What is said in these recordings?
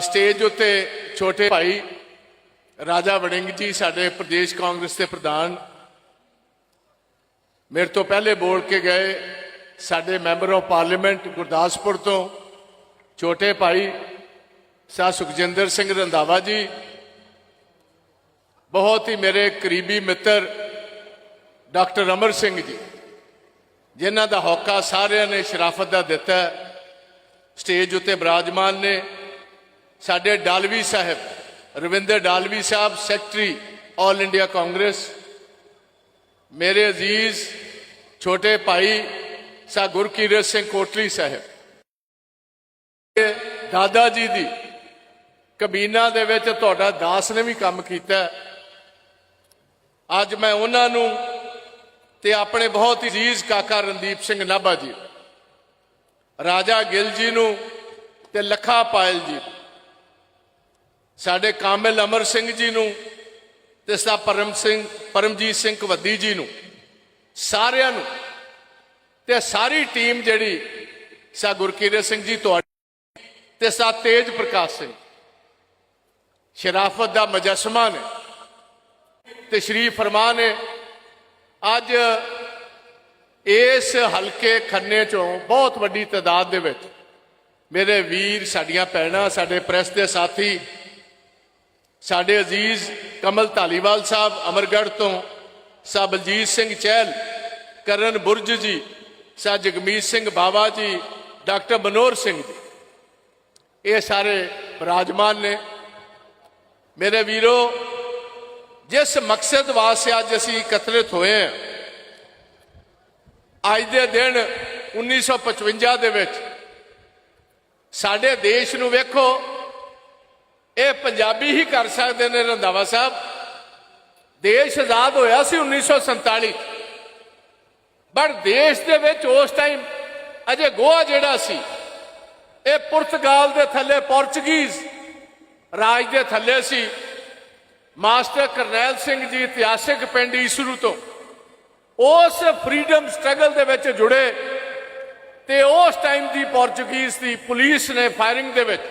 Stage ਉੱਤੇ ਛੋਟੇ ਭਾਈ ਰਾਜਾ ਵੜਿੰਗ ਜੀ, ਸਾਡੇ ਪ੍ਰਦੇਸ਼ ਕਾਂਗਰਸ ਦੇ ਪ੍ਰਧਾਨ। ਮੇਰੇ ਤੋਂ ਪਹਿਲੇ ਬੋਲ ਕੇ ਗਏ ਸਾਡੇ ਮੈਂਬਰ ਆਫ ਪਾਰਲੀਮੈਂਟ ਗੁਰਦਾਸਪੁਰ ਤੋਂ, ਛੋਟੇ ਭਾਈ ਸਾ ਸੁਖਜਿੰਦਰ ਸਿੰਘ ਰੰਧਾਵਾ ਜੀ। ਬਹੁਤ ਹੀ ਮੇਰੇ ਕਰੀਬੀ ਮਿੱਤਰ ਡਾਕਟਰ ਅਮਰ ਸਿੰਘ ਜੀ, ਜਿਨ੍ਹਾਂ ਦਾ ਹੌਕਾ ਸਾਰਿਆਂ ਨੇ ਸ਼ਰਾਫਤ ਦਾ ਦਿੱਤਾ। ਸਟੇਜ ਉੱਤੇ ਬਿਰਾਜਮਾਨ ਨੇ। ਸਾਡੇ ਡਾਲਵੀ ਸਾਹਿਬ, ਰਵਿੰਦਰ ਡਾਲਵੀ ਸਾਹਿਬ, ਸੈਕਟਰੀ ਆਲ ਇੰਡੀਆ ਕਾਂਗਰਸ, ਮੇਰੇ ਅਜ਼ੀਜ਼ ਛੋਟੇ ਭਾਈ ਸਾ ਗੁਰਕੀਰਤ ਸਿੰਘ ਕੋਟਲੀ ਸਾਹਿਬ ਦਾਦਾ ਜੀ ਦੀ ਕਬੀਨਾ ਦੇ ਵਿੱਚ ਤੁਹਾਡਾ ਦਾਸ ਨੇ ਵੀ ਕੰਮ ਕੀਤਾ। ਅੱਜ ਮੈਂ ਉਹਨਾਂ ਨੂੰ ਤੇ ਆਪਣੇ ਬਹੁਤ ਹੀ ਅਜ਼ੀਜ਼ ਕਾਕਾ ਰਣਦੀਪ ਸਿੰਘ ਨਾਭਾ ਜੀ, ਰਾਜਾ ਗਿੱਲ ਜੀ ਨੂੰ ਤੇ ਲੱਖਾ ਪਾਇਲ ਜੀ ਸਾਡੇ ਕਾਮਿਲ ਅਮਰ ਸਿੰਘ ਜੀ ਨੂੰ ਤੇ ਸਾ ਪਰਮ ਸਿੰਘ, ਪਰਮਜੀਤ ਸਿੰਘ ਕਵੱਦੀ ਜੀ ਨੂੰ, ਸਾਰਿਆਂ ਨੂੰ ਤੇ ਸਾਰੀ ਟੀਮ ਜਿਹੜੀ ਸਾ ਗੁਰਕੀਰਤ ਸਿੰਘ ਜੀ ਤੁਹਾਡੀ ਤੇ ਸਾ ਤੇਜ ਪ੍ਰਕਾਸ਼ ਸਿੰਘ। ਸ਼ਰਾਫਤ ਦਾ ਮਜਸਮਾ ਨੇ ਤੇ ਸ਼੍ਰੀ ਫਰਮਾਨ ਨੇ ਅੱਜ ਇਸ ਹਲਕੇ ਖੰਨੇ ਚੋਂ ਬਹੁਤ ਵੱਡੀ ਤਾਦਾਦ ਦੇ ਵਿੱਚ ਮੇਰੇ ਵੀਰ, ਸਾਡੀਆਂ ਭੈਣਾਂ, ਸਾਡੇ ਪ੍ਰੈਸ ਦੇ ਸਾਥੀ ਸਾਡੇ ਅਜ਼ੀਜ਼ ਕਮਲ ਧਾਲੀਵਾਲ ਸਾਹਿਬ ਅਮਰਗੜ੍ਹ ਤੋਂ, ਸਾ ਬਲਜੀਤ ਸਿੰਘ ਚਹਿਲ, ਕਰਨ ਬੁਰਜ ਜੀ, ਸਾ ਜਗਮੀਤ ਸਿੰਘ ਬਾਵਾ ਜੀ, ਡਾਕਟਰ ਮਨੋਹਰ ਸਿੰਘ ਜੀ। ਇਹ ਸਾਰੇ ਬਿਰਾਜਮਾਨ ਨੇ। ਮੇਰੇ ਵੀਰੋ, ਜਿਸ ਮਕਸਦ ਵਾਸਤੇ ਅੱਜ ਅਸੀਂ ਇਕੱਤਰਿਤ ਹੋਏ ਹਾਂ, ਅੱਜ ਦੇ ਦਿਨ 1955 ਦੇ ਵਿੱਚ, ਸਾਡੇ ਦੇਸ਼ ਨੂੰ ਵੇਖੋ ਇਹ ਪੰਜਾਬੀ ਹੀ ਕਰ ਸਕਦੇ ਨੇ ਰੰਧਾਵਾ ਸਾਹਿਬ। ਦੇਸ਼ ਆਜ਼ਾਦ ਹੋਇਆ ਸੀ 1947 ਪਰ ਦੇਸ਼ ਦੇ ਵਿੱਚ ਉਸ ਟਾਈਮ ਅਜੇ ਗੋਆ ਜਿਹੜਾ ਸੀ, ਇਹ ਪੁਰਤਗਾਲ ਦੇ ਥੱਲੇ ਪੋਰਚੁਗੀਜ਼ ਰਾਜ ਦੇ ਥੱਲੇ ਸੀ। ਮਾਸਟਰ ਕਰਨੈਲ ਸਿੰਘ ਜੀ ਇਤਿਹਾਸਿਕ ਪਿੰਡ ਈਸਰੂ ਤੋਂ ਉਸ ਫਰੀडम ਸਟਰਗਲ ਦੇ ਵਿੱਚ ਜੁੜੇ ਤੇ ਉਸ ਟਾਈਮ ਦੀ ਪੋਰਚੁਗੀਜ਼ ਦੀ ਪੁਲਿਸ ਨੇ ਫਾਇਰਿੰਗ ਦੇ ਵਿੱਚ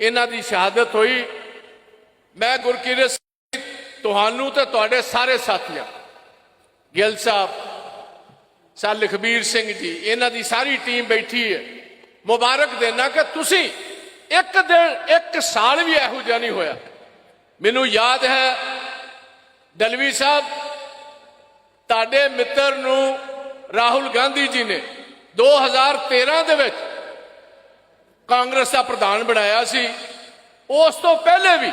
ਇਹਨਾਂ ਦੀ ਸ਼ਹਾਦਤ ਹੋਈ। ਮੈਂ ਗੁਰਕੀਰਤ ਸਿੰਘ, ਤੁਹਾਨੂੰ ਤੇ ਤੁਹਾਡੇ ਸਾਰੇ ਸਾਥੀਆਂ, ਗਿੱਲ ਸਾਹਿਬ ਸਾ ਲਖਬੀਰ ਸਿੰਘ ਜੀ, ਇਹਨਾਂ ਦੀ ਸਾਰੀ ਟੀਮ ਬੈਠੀ ਹੈ। ਮੁਬਾਰਕ ਦੇਣਾ ਕਿ ਤੁਸੀਂ ਇੱਕ ਦਿਨ, ਇੱਕ ਸਾਲ ਵੀ ਇਹੋ ਜਿਹਾ ਨਹੀਂ ਹੋਇਆ। ਮੈਨੂੰ ਯਾਦ ਹੈ, ਦਲਵੀ ਸਾਹਿਬ, ਤੁਹਾਡੇ ਮਿੱਤਰ ਨੂੰ ਰਾਹੁਲ ਗਾਂਧੀ ਜੀ ਨੇ 2013 ਦੇ ਵਿੱਚ ਕਾਂਗਰਸ ਦਾ ਪ੍ਰਧਾਨ ਬਣਾਇਆ ਸੀ, ਉਸ ਤੋਂ ਪਹਿਲੇ ਵੀ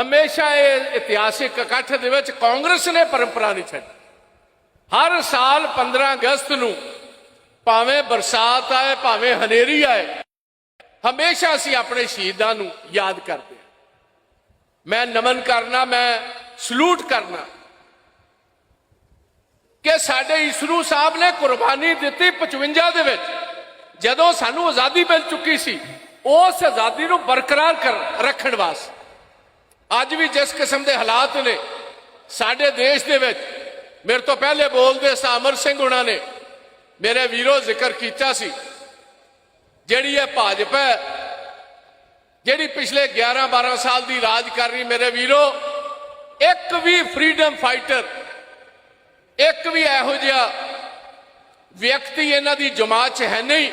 ਹਮੇਸ਼ਾ ਇਹ ਇਤਿਹਾਸਿਕ ਇਕੱਠ ਦੇ ਵਿੱਚ ਕਾਂਗਰਸ ਨੇ ਪਰੰਪਰਾ ਨਹੀਂ ਛੱਡੀ। ਹਰ ਸਾਲ 15 ਅਗਸਤ ਨੂੰ ਭਾਵੇਂ ਬਰਸਾਤ ਆਏ, ਭਾਵੇਂ ਹਨੇਰੀ ਆਏ, ਹਮੇਸ਼ਾ ਅਸੀਂ ਆਪਣੇ ਸ਼ਹੀਦਾਂ ਨੂੰ ਯਾਦ ਕਰਦੇ ਹਾਂ। ਮੈਂ ਨਮਨ ਕਰਨਾ, ਮੈਂ ਸਲੂਟ ਕਰਨਾ ਕਿ ਸਾਡੇ ਇਸਰੂ ਸਾਹਿਬ ਨੇ ਕੁਰਬਾਨੀ ਦਿੱਤੀ 55 ਦੇ ਵਿੱਚ। ਜਦੋਂ ਸਾਨੂੰ ਆਜ਼ਾਦੀ ਮਿਲ ਚੁੱਕੀ ਸੀ, ਉਸ ਆਜ਼ਾਦੀ ਨੂੰ ਬਰਕਰਾਰ ਕਰ ਰੱਖਣ ਵਾਸਤੇ, ਅੱਜ ਵੀ ਜਿਸ ਕਿਸਮ ਦੇ ਹਾਲਾਤ ਨੇ ਸਾਡੇ ਦੇਸ਼ ਦੇ ਵਿੱਚ, ਮੇਰੇ ਤੋਂ ਪਹਿਲੇ ਬੋਲਦੇ ਸਾ ਸਿੰਘ ਉਹਨਾਂ ਨੇ ਮੇਰੇ ਵੀਰੋ ਜ਼ਿਕਰ ਕੀਤਾ ਸੀ, ਜਿਹੜੀ ਇਹ ਭਾਜਪਾ ਜਿਹੜੀ ਪਿਛਲੇ 11 12 ਸਾਲ ਦੀ ਰਾਜ ਕਰ ਰਹੀ ਮੇਰੇ ਵੀਰੋ, ਇੱਕ ਵੀ ਫਰੀडम ਫਾਈਟਰ ਇੱਕ ਵੀ ਇਹੋ ਜਿਹਾ ਵਿਅਕਤੀ ਇਹਨਾਂ ਦੀ ਜਮਾਤ 'ਚ ਹੈ ਨਹੀਂ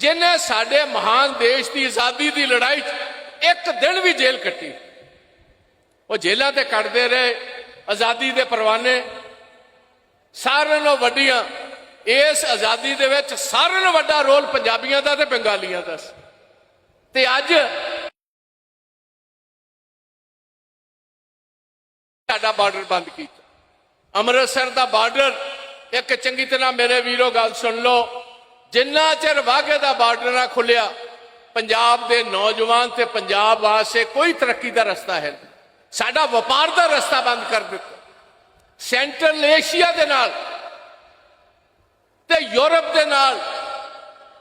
ਜਿਨੇ ਸਾਡੇ ਮਹਾਨ ਦੇਸ਼ ਦੀ ਆਜ਼ਾਦੀ ਦੀ ਲੜਾਈ 'ਚ ਇੱਕ ਦਿਨ ਵੀ ਜੇਲ੍ਹ ਕੱਟੀ। ਉਹ ਜੇਲ੍ਹਾਂ ਤੇ ਕੱਟਦੇ ਰਹੇ, ਆਜ਼ਾਦੀ ਦੇ ਪਰਵਾਨੇ। ਸਾਰਿਆਂ ਨਾਲੋਂ ਵੱਡੀਆਂ ਇਸ ਆਜ਼ਾਦੀ ਦੇ ਵਿੱਚ ਸਾਰਿਆਂ ਨਾਲੋਂ ਵੱਡਾ ਰੋਲ ਪੰਜਾਬੀਆਂ ਦਾ ਤੇ ਬੰਗਾਲੀਆਂ ਦਾ ਸੀ। ਤੇ ਅੱਜ ਸਾਡਾ ਬਾਰਡਰ ਬੰਦ ਕੀਤਾ। ਅੰਮ੍ਰਿਤਸਰ ਦਾ ਬਾਰਡਰ, ਇੱਕ ਚੰਗੀ ਤਰ੍ਹਾਂ ਮੇਰੇ ਵੀਰੋ ਗੱਲ ਸੁਣ ਲਓ। ਜਿੰਨਾ ਚਿਰ ਵਾਘੇ ਦਾ ਬਾਰਡਰ ਨਾ ਖੁੱਲਿਆ, ਪੰਜਾਬ ਦੇ ਨੌਜਵਾਨ ਤੇ ਪੰਜਾਬ ਵਾਸਤੇ ਕੋਈ ਤਰੱਕੀ ਦਾ ਰਸਤਾ ਹੈ ਨਹੀਂ। ਸਾਡਾ ਵਪਾਰ ਦਾ ਰਸਤਾ ਬੰਦ ਕਰ ਦਿੱਤਾ ਸੈਂਟਰਲ ਏਸ਼ੀਆ ਦੇ ਨਾਲ ਤੇ ਯੂਰਪ ਦੇ ਨਾਲ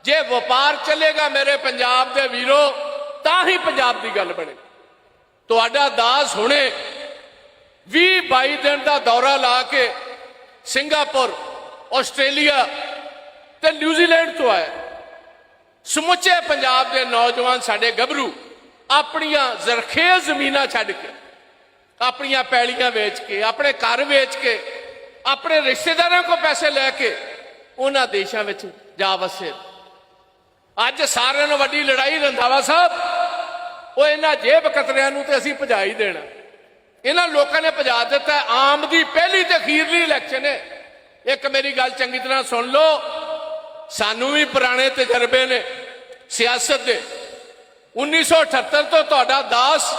ਜੇ ਵਪਾਰ ਚੱਲੇਗਾ ਮੇਰੇ ਪੰਜਾਬ ਦੇ ਵੀਰੋ, ਤਾਂ ਹੀ ਪੰਜਾਬ ਦੀ ਗੱਲ ਬਣੇ ਤੁਹਾਡਾ ਦਾਸ ਹੁਣੇ 20 22 ਦਿਨ ਦਾ ਦੌਰਾ ਲਾ ਕੇ ਸਿੰਗਾਪੁਰ, ਆਸਟ੍ਰੇਲੀਆ ਤੇ ਨਿਊਜ਼ੀਲੈਂਡ ਤੋਂ ਆਇਆ। ਸਮੁੱਚੇ ਪੰਜਾਬ ਦੇ ਨੌਜਵਾਨ ਸਾਡੇ ਗੱਭਰੂ ਆਪਣੀਆਂ ਜ਼ਰਖੇਜ਼ ਜ਼ਮੀਨਾਂ ਛੱਡ ਕੇ, ਆਪਣੀਆਂ ਪੈਲੀਆਂ ਵੇਚ ਕੇ, ਆਪਣੇ ਘਰ ਵੇਚ ਕੇ, ਆਪਣੇ ਰਿਸ਼ਤੇਦਾਰਾਂ ਕੋਲ ਪੈਸੇ ਲੈ ਕੇ ਉਹਨਾਂ ਦੇਸ਼ਾਂ ਵਿੱਚ ਜਾ ਵਸੇ। ਅੱਜ ਸਾਰਿਆਂ ਨੂੰ ਵੱਡੀ ਲੜਾਈ ਰੰਧਾਵਾ ਸਾਹਿਬ, ਉਹ ਇਹਨਾਂ ਜੇਬ ਕਤਰਿਆਂ ਨੂੰ ਤੇ ਅਸੀਂ ਭਜਾ ਹੀ ਦੇਣਾ। ਇਹਨਾਂ ਲੋਕਾਂ ਨੇ ਭਜਾ ਦਿੱਤਾ, ਆਮ ਦੀ ਪਹਿਲੀ ਤੇ ਅਖੀਰਲੀ ਇਲੈਕਸ਼ਨ ਹੈ। ਇੱਕ ਮੇਰੀ ਗੱਲ ਚੰਗੀ ਤਰ੍ਹਾਂ ਸੁਣ ਲਓ ਸਾਨੂੰ ਵੀ ਪੁਰਾਣੇ ਤਜਰਬੇ ਨੇ, ਸਿਆਸਤ ਦੇ। 1978 ਤੋਂ ਤੁਹਾਡਾ ਦਾਸ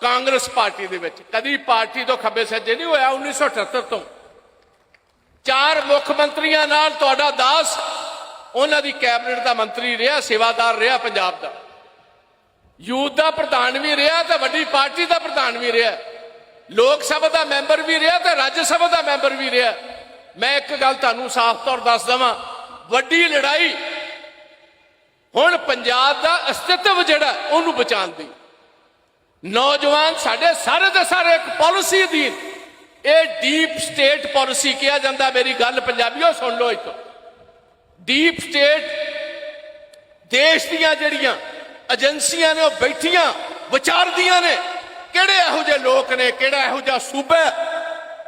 ਕਾਂਗਰਸ ਪਾਰਟੀ ਦੇ ਵਿੱਚ। ਕਦੀ ਪਾਰਟੀ ਤੋਂ ਖੱਬੇ ਸੱਜੇ ਨਹੀਂ ਹੋਇਆ 1978 ਤੋਂ। ਚਾਰ ਮੁੱਖ ਮੰਤਰੀਆਂ ਨਾਲ ਤੁਹਾਡਾ ਦਾਸ, ਉਹਨਾਂ ਦੀ ਕੈਬਨਿਟ ਦਾ ਮੰਤਰੀ ਰਿਹਾ, ਸੇਵਾਦਾਰ ਰਿਹਾ ਪੰਜਾਬ ਦਾ। ਯੂਥ ਦਾ ਪ੍ਰਧਾਨ ਵੀ ਰਿਹਾ ਤੇ ਵੱਡੀ ਪਾਰਟੀ ਦਾ ਪ੍ਰਧਾਨ ਵੀ ਰਿਹਾ। ਲੋਕ ਸਭਾ ਦਾ ਮੈਂਬਰ ਵੀ ਰਿਹਾ ਤੇ ਰਾਜ ਸਭਾ ਦਾ ਮੈਂਬਰ ਵੀ ਰਿਹਾ। ਮੈਂ ਇੱਕ ਗੱਲ ਤੁਹਾਨੂੰ ਸਾਫ਼ ਤੌਰ ਦੱਸ ਦਵਾਂ। ਵੱਡੀ ਲੜਾਈ। ਹੁਣ ਪੰਜਾਬ ਦਾ ਅਸਤਿਤਵ ਜਿਹੜਾ, ਉਹਨੂੰ ਬਚਾਉਣ ਦੀ। ਨੌਜਵਾਨ ਸਾਡੇ ਸਾਰੇ ਦੇ ਸਾਰੇ ਇੱਕ ਪਾਲਿਸੀ ਅਧੀਨ। ਇਹ ਡੀਪ ਸਟੇਟ ਪਾਲਿਸੀ ਕਿਹਾ ਜਾਂਦਾ, ਮੇਰੀ ਗੱਲ ਪੰਜਾਬੀਓ ਸੁਣ ਲਓ ਇੱਥੋਂ। ਡੀਪ ਸਟੇਟ ਦੇਸ਼ ਦੀਆਂ ਜਿਹੜੀਆਂ ਏਜੰਸੀਆਂ ਨੇ, ਉਹ ਬੈਠੀਆਂ ਵਿਚਾਰਦੀਆਂ ਨੇ, ਕਿਹੜੇ ਇਹੋ ਜਿਹੇ ਲੋਕ ਨੇ, ਕਿਹੜਾ ਇਹੋ ਜਿਹਾ ਸੂਬਾ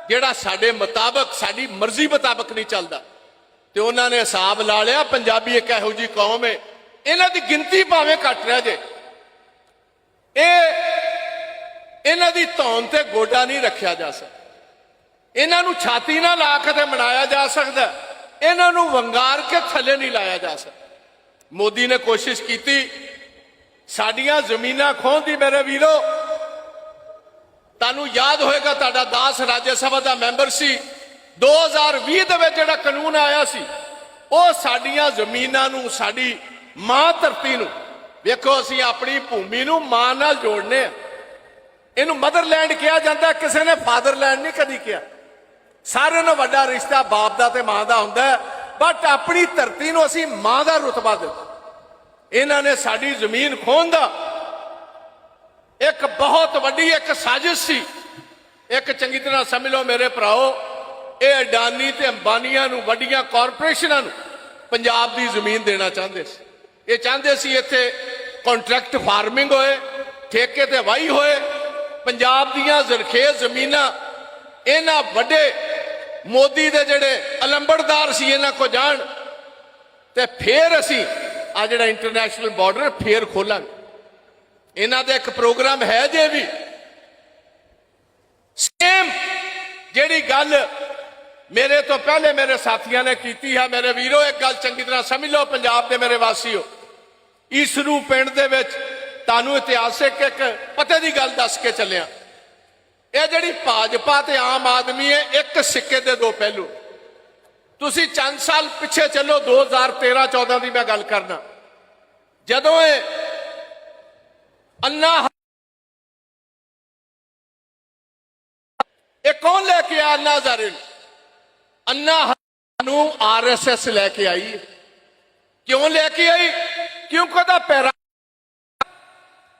ਜਿਹੜਾ ਸਾਡੇ ਮੁਤਾਬਕ, ਸਾਡੀ ਮਰਜ਼ੀ ਮੁਤਾਬਕ ਨਹੀਂ ਚੱਲਦਾ। ਤੇ ਉਹਨਾਂ ਨੇ ਹਿਸਾਬ ਲਾ ਲਿਆ, ਪੰਜਾਬੀ ਇੱਕ ਇਹੋ ਜਿਹੀ ਕੌਮ ਹੈ ਇਹਨਾਂ ਦੀ ਗਿਣਤੀ ਭਾਵੇਂ ਘੱਟ ਰਹਿ ਜੇ। ਇਹ, ਇਹਨਾਂ ਦੀ ਧੌਣ ਤੇ ਗੋਡਾ ਨਹੀਂ ਰੱਖਿਆ ਜਾ ਸਕਦਾ। ਇਹਨਾਂ ਨੂੰ ਛਾਤੀ ਨਾਲ ਲਾ ਕੇ ਤੇ ਮਨਾਇਆ ਜਾ ਸਕਦਾ। ਇਹਨਾਂ ਨੂੰ ਵੰਗਾਰ ਕੇ ਥੱਲੇ ਨਹੀਂ ਲਾਇਆ ਜਾ ਸਕਦਾ। ਮੋਦੀ ਨੇ ਕੋਸ਼ਿਸ਼ ਕੀਤੀ, ਸਾਡੀਆਂ ਜ਼ਮੀਨਾਂ ਖੋਹਣ ਦੀ ਮੇਰੇ ਵੀਰੋ। ਤੁਹਾਨੂੰ ਯਾਦ ਹੋਏਗਾ ਤੁਹਾਡਾ ਦਾਸ ਰਾਜ ਸਭਾ ਦਾ ਮੈਂਬਰ ਸੀ। 2020 ਦੇ ਵਿੱਚ ਜਿਹੜਾ ਕਾਨੂੰਨ ਆਇਆ ਸੀ, ਉਹ ਸਾਡੀਆਂ ਜ਼ਮੀਨਾਂ ਨੂੰ, ਸਾਡੀ ਮਾਂ ਧਰਤੀ ਨੂੰ, ਵੇਖੋ ਅਸੀਂ ਆਪਣੀ ਭੂਮੀ ਨੂੰ ਮਾਂ ਨਾਲ ਜੋੜਨੇ ਆ। ਇਹਨੂੰ ਮਦਰਲੈਂਡ ਕਿਹਾ ਜਾਂਦਾ, ਕਿਸੇ ਨੇ ਫਾਦਰਲੈਂਡ ਨਹੀਂ ਕਦੀ ਕਿਹਾ। ਸਾਰਿਆਂ ਨਾਲੋਂ ਵੱਡਾ ਰਿਸ਼ਤਾ ਬਾਪ ਦਾ ਤੇ ਮਾਂ ਦਾ ਹੁੰਦਾ ਬਟ ਆਪਣੀ ਧਰਤੀ ਨੂੰ ਅਸੀਂ ਮਾਂ ਦਾ ਰੁਤਬਾ ਦਿੱਤਾ ਇਹਨਾਂ ਨੇ ਸਾਡੀ ਜ਼ਮੀਨ ਖੋਹਣ ਦਾ ਇੱਕ ਬਹੁਤ ਵੱਡੀ ਇੱਕ ਸਾਜ਼ਿਸ਼ ਸੀ। ਇੱਕ ਚੰਗੀ ਤਰ੍ਹਾਂ ਸਮਝ ਲਓ ਮੇਰੇ ਭਰਾਓ ਇਹ ਅਡਾਨੀ ਤੇ ਅੰਬਾਨੀਆਂ ਨੂੰ, ਵੱਡੀਆਂ ਕਾਰਪੋਰੇਸ਼ਨਾਂ ਨੂੰ ਪੰਜਾਬ ਦੀ ਜ਼ਮੀਨ ਦੇਣਾ ਚਾਹੁੰਦੇ ਸੀ। ਇਹ ਚਾਹੁੰਦੇ ਸੀ ਇੱਥੇ ਕੰਟਰੈਕਟ ਫਾਰਮਿੰਗ ਹੋਏ, ਠੇਕੇ ਤੇ ਵਾਹੀ ਹੋਏ, ਪੰਜਾਬ ਦੀਆਂ ਜ਼ਰਖੇਜ਼ ਜ਼ਮੀਨਾਂ, ਇਹਨਾਂ ਵੱਡੇ ਮੋਦੀ ਦੇ ਜਿਹੜੇ ਅਲੰਬੜਦਾਰ ਸੀ, ਇਹਨਾਂ ਕੋ ਜਾਣ ਤੇ ਫੇਰ ਅਸੀਂ ਆ ਜਿਹੜਾ ਇੰਟਰਨੈਸ਼ਨਲ ਬਾਰਡਰ ਫੇਰ ਖੋਲਾਂਗੇ। ਇਹਨਾਂ ਦਾ ਇੱਕ ਪ੍ਰੋਗਰਾਮ ਹੈ ਜੇ ਵੀ। ਸੇਮ ਜਿਹੜੀ ਗੱਲ ਮੇਰੇ ਤੋਂ ਪਹਿਲੇ ਮੇਰੇ ਸਾਥੀਆਂ ਨੇ ਕੀਤੀ ਹੈ। ਮੇਰੇ ਵੀਰੋ, ਇੱਕ ਗੱਲ ਚੰਗੀ ਤਰ੍ਹਾਂ ਸਮਝ ਲਓ, ਪੰਜਾਬ ਦੇ ਮੇਰੇ ਵਾਸੀਓ। ਈਸਰੂ ਪਿੰਡ ਦੇ ਵਿੱਚ ਤੁਹਾਨੂੰ ਇਤਿਹਾਸਿਕ ਇੱਕ ਪਤੇ ਦੀ ਗੱਲ ਦੱਸ ਕੇ ਚੱਲਿਆ। ਇਹ ਜਿਹੜੀ ਭਾਜਪਾ ਤੇ ਆਮ ਆਦਮੀ ਹੈ, ਇੱਕ ਸਿੱਕੇ ਦੇ ਦੋ ਪਹਿਲੂ। ਤੁਸੀਂ ਚੰਦ ਸਾਲ ਪਿੱਛੇ ਚੱਲੋ 2013 14 ਦੀ ਮੈਂ ਗੱਲ ਕਰਨਾ ਜਦੋਂ ਇਹ ਅੰਨਾ ਇਹ ਕੌਣ ਲੈ ਕੇ ਆਇਆ ਅੰਨਾ ਹਜ਼ਾਰੇ ਨੂੰ? ਅੰਨਾ ਨੂੰ ਆਰਐਸਐਸ ਲੈ ਕੇ ਆਈ। ਕਿਉਂ ਲੈ ਕੇ ਆਈ? ਕਿਉਂਕਿ ਉਹਦਾ ਪਹਿਰਾ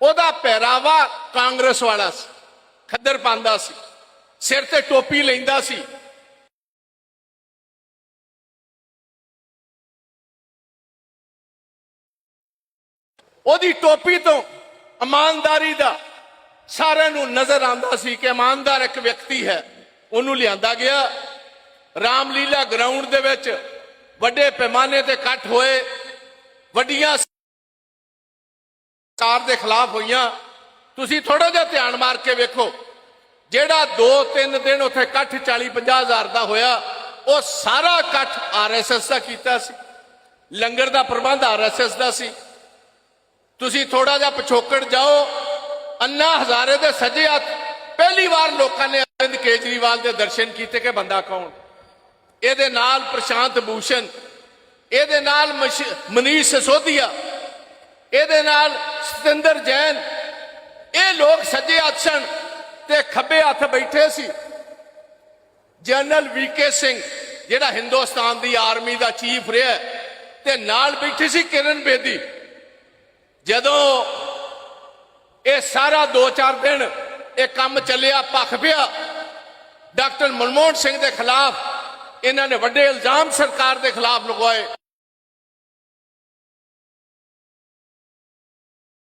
ਉਹਦਾ ਪਹਿਰਾਵਾ ਕਾਂਗਰਸ ਵਾਲਾ ਸੀ। ਖੱਦਰ ਪਾਉਂਦਾ ਸੀ। ਸਿਰ ਤੇ ਟੋਪੀ ਲੈਂਦਾ ਸੀ। ਉਹਦੀ ਟੋਪੀ ਤੋਂ ਇਮਾਨਦਾਰੀ ਦਾ ਸਾਰਿਆਂ ਨੂੰ ਨਜ਼ਰ ਆਉਂਦਾ ਸੀ ਕਿ ਇਮਾਨਦਾਰ ਇੱਕ ਵਿਅਕਤੀ ਹੈ। ਉਹਨੂੰ ਲਿਆਂਦਾ ਗਿਆ। ਰਾਮਲੀਲਾ ਗਰਾਊਂਡ ਦੇ ਵਿੱਚ ਵੱਡੇ ਪੈਮਾਨੇ ਤੇ ਇਕੱਠ ਹੋਏ, ਵੱਡੀਆਂ ਸਰਕਾਰ ਦੇ ਖਿਲਾਫ ਹੋਈਆਂ। ਤੁਸੀਂ ਥੋੜਾ ਜਿਹਾ ਧਿਆਨ ਮਾਰ ਕੇ ਵੇਖੋ, ਜਿਹੜਾ 2-3 ਦਿਨ ਉੱਥੇ ਇਕੱਠ 40-50 ਹਜ਼ਾਰ ਦਾ ਹੋਇਆ, ਉਹ ਸਾਰਾ ਇਕੱਠ ਆਰਐਸਐਸ ਦਾ ਕੀਤਾ ਸੀ। ਲੰਗਰ ਦਾ ਪ੍ਰਬੰਧ ਆਰਐਸਐਸ ਦਾ ਸੀ। ਤੁਸੀਂ ਥੋੜਾ ਜਿਹਾ ਪਿਛੋਕੜ ਜਾਓ, ਅੰਨਾ ਹਜ਼ਾਰੇ ਦੇ ਸੱਜੇ ਹੱਥ ਪਹਿਲੀ ਵਾਰ ਲੋਕਾਂ ਨੇ ਅਰਵਿੰਦ ਕੇਜਰੀਵਾਲ ਦੇ ਦਰਸ਼ਨ ਕੀਤੇ ਕਿ ਬੰਦਾ ਕੌਣ? ਇਹਦੇ ਨਾਲ ਪ੍ਰਸ਼ਾਂਤ ਭੂਸ਼ਣ, ਇਹਦੇ ਨਾਲ ਮਸ਼- ਮਨੀਸ਼ ਸਸੋਦੀਆ, ਇਹਦੇ ਨਾਲ ਸਤਿੰਦਰ ਜੈਨ, ਇਹ ਲੋਕ ਸੱਜੇ ਹੱਥ ਸਨ ਤੇ ਖੱਬੇ ਹੱਥ ਬੈਠੇ ਸੀ। ਜਨਰਲ ਵੀਕੇ ਸਿੰਘ, ਜਿਹੜਾ ਹਿੰਦੁਸਤਾਨ ਦੀ ਆਰਮੀ ਦਾ ਚੀਫ ਰਿਹਾ ਤੇ ਨਾਲ ਬੈਠੀ ਸੀ ਕਿਰਨ ਬੇਦੀ। ਜਦੋਂ ਇਹ ਸਾਰਾ 2-4 ਦਿਨ ਇਹ ਕੰਮ ਚੱਲਿਆ ਪੱਖ ਪਿਆ, ਡਾਕਟਰ ਮਨਮੋਹਨ ਸਿੰਘ ਦੇ ਖਿਲਾਫ ਇਹਨਾਂ ਨੇ ਵੱਡੇ ਇਲਜ਼ਾਮ ਸਰਕਾਰ ਦੇ ਖਿਲਾਫ ਲਗਵਾਏ।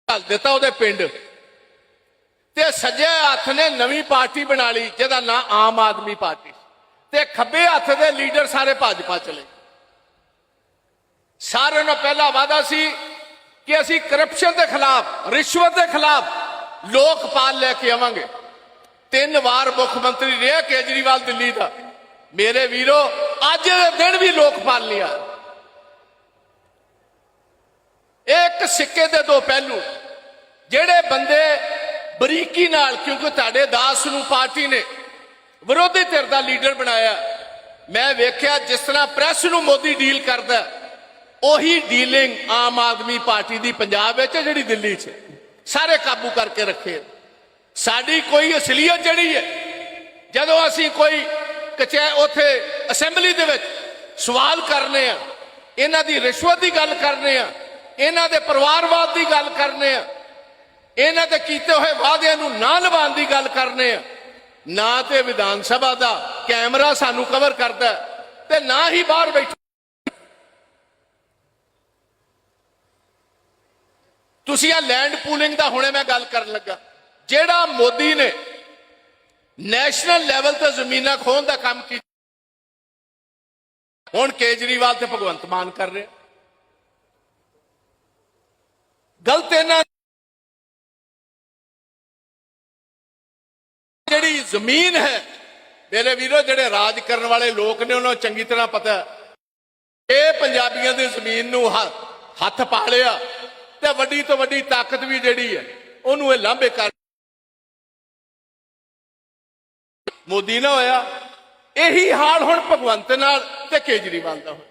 ਘੱਲ ਦਿੱਤਾ ਉਹਦੇ ਪਿੰਡ। ਤੇ ਸੱਜੇ ਹੱਥ ਨੇ ਨਵੀਂ ਪਾਰਟੀ ਬਣਾ ਲਈ, ਜਿਹਦਾ ਨਾਂ ਆਮ ਆਦਮੀ ਪਾਰਟੀ ਤੇ ਖੱਬੇ ਹੱਥ ਦੇ ਲੀਡਰ ਸਾਰੇ ਭਾਜਪਾ ਚਲੇ। ਸਾਰਿਆਂ ਨੂੰ ਪਹਿਲਾ ਵਾਅਦਾ ਸੀ ਕਿ ਅਸੀਂ ਕਰਪਸ਼ਨ ਦੇ ਖਿਲਾਫ, ਰਿਸ਼ਵਤ ਦੇ ਖਿਲਾਫ ਲੋਕਪਾਲ ਲੈ ਕੇ ਆਵਾਂਗੇ। ਤਿੰਨ ਵਾਰ ਮੁੱਖ ਮੰਤਰੀ ਰਿਹਾ ਕੇਜਰੀਵਾਲ ਦਿੱਲੀ ਦਾ। ਮੇਰੇ ਵੀਰੋ, ਅੱਜ ਦੇ ਦਿਨ ਵੀ ਲੋਕਪਾਲ ਨਹੀਂ ਆਇਆ ਇਹ ਇੱਕ ਸਿੱਕੇ ਦੇ ਦੋ ਪਹਿਲੂ। ਜਿਹੜੇ ਬੰਦੇ ਬਰੀਕੀ ਨਾਲ, ਕਿਉਂਕਿ ਤੁਹਾਡੇ ਦਾਸ ਨੂੰ ਪਾਰਟੀ ਨੇ ਵਿਰੋਧੀ ਧਿਰ ਦਾ ਲੀਡਰ ਬਣਾਇਆ, ਮੈਂ ਵੇਖਿਆ ਜਿਸ ਤਰ੍ਹਾਂ ਪ੍ਰੈਸ ਨੂੰ ਮੋਦੀ ਡੀਲ ਕਰਦਾ, ਉਹੀ ਡੀਲਿੰਗ ਆਮ ਆਦਮੀ ਪਾਰਟੀ ਦੀ ਪੰਜਾਬ ਵਿੱਚ ਜਿਹੜੀ ਦਿੱਲੀ 'ਚ। ਸਾਰੇ ਕਾਬੂ ਕਰਕੇ ਰੱਖੇ ਸਾਡੀ ਕੋਈ ਅਸਲੀਅਤ ਜਿਹੜੀ ਹੈ, ਜਦੋਂ ਅਸੀਂ ਕੋਈ ਕਚੈ ਉਥੇ ਅਸੈਂਬਲੀ ਦੇ ਵਿੱਚ ਸਵਾਲ ਕਰਨੇ ਆ। ਇਹਨਾਂ ਦੀ ਰਿਸ਼ਵਤ ਦੀ ਗੱਲ ਕਰਨੇ ਆ। ਇਹਨਾਂ ਦੇ ਪਰਿਵਾਰਵਾਦ ਦੀ ਗੱਲ ਕਰਨੇ ਆ। ਇਹਨਾਂ ਦੇ ਕੀਤੇ ਹੋਏ ਵਾਅਦਿਆਂ ਨੂੰ ਨਾ ਨਿਭਾਉਣ ਦੀ ਗੱਲ ਕਰਨੇ ਆ। ਨਾ ਤੇ ਵਿਧਾਨ ਸਭਾ ਦਾ ਕੈਮਰਾ ਸਾਨੂੰ ਕਵਰ ਕਰਦਾ ਤੇ ਨਾ ਹੀ ਬਾਹਰ ਬੈਠੇ ਤੁਸੀਂ ਆ ਲੈਂਡ ਪੂਲਿੰਗ ਦਾ ਹੁਣੇ ਮੈਂ ਗੱਲ ਕਰਨ ਲੱਗਾ। ਜਿਹੜਾ ਮੋਦੀ ਨੇ ਨੈਸ਼ਨਲ ਲੈਵਲ ਤੇ ਜ਼ਮੀਨਾਂ ਖੋਹਣ ਦਾ ਕੰਮ ਕੀਤਾ ਹੁਣ ਕੇਜਰੀਵਾਲ ਤੇ ਭਗਵੰਤ ਮਾਨ ਕਰ ਰਿਹਾ ਗਲਤ ਇਹਨਾਂ ਜਿਹੜੀ ਜ਼ਮੀਨ ਹੈ, ਮੇਰੇ ਵੀਰੋ, ਜਿਹੜੇ ਰਾਜ ਕਰਨ ਵਾਲੇ ਲੋਕ ਨੇ, ਉਹਨਾਂ ਨੂੰ ਚੰਗੀ ਤਰ੍ਹਾਂ ਪਤਾ ਇਹ ਪੰਜਾਬੀਆਂ ਦੀ ਜ਼ਮੀਨ ਨੂੰ ਹੱਥ ਪਾ ਲਿਆ ਤੇ ਵੱਡੀ ਤੋਂ ਵੱਡੀ ਤਾਕਤ ਵੀ ਜਿਹੜੀ ਹੈ, ਉਹਨੂੰ ਇਹ ਲਾਂਭੇ ਕਰ ਮੋਦੀ ਨਾ ਹੋਇਆ, ਇਹੀ ਹਾਲ ਹੁਣ ਭਗਵੰਤ ਨਾਲ ਤੇ ਕੇਜਰੀਵਾਲ ਦਾ ਹੋਇਆ।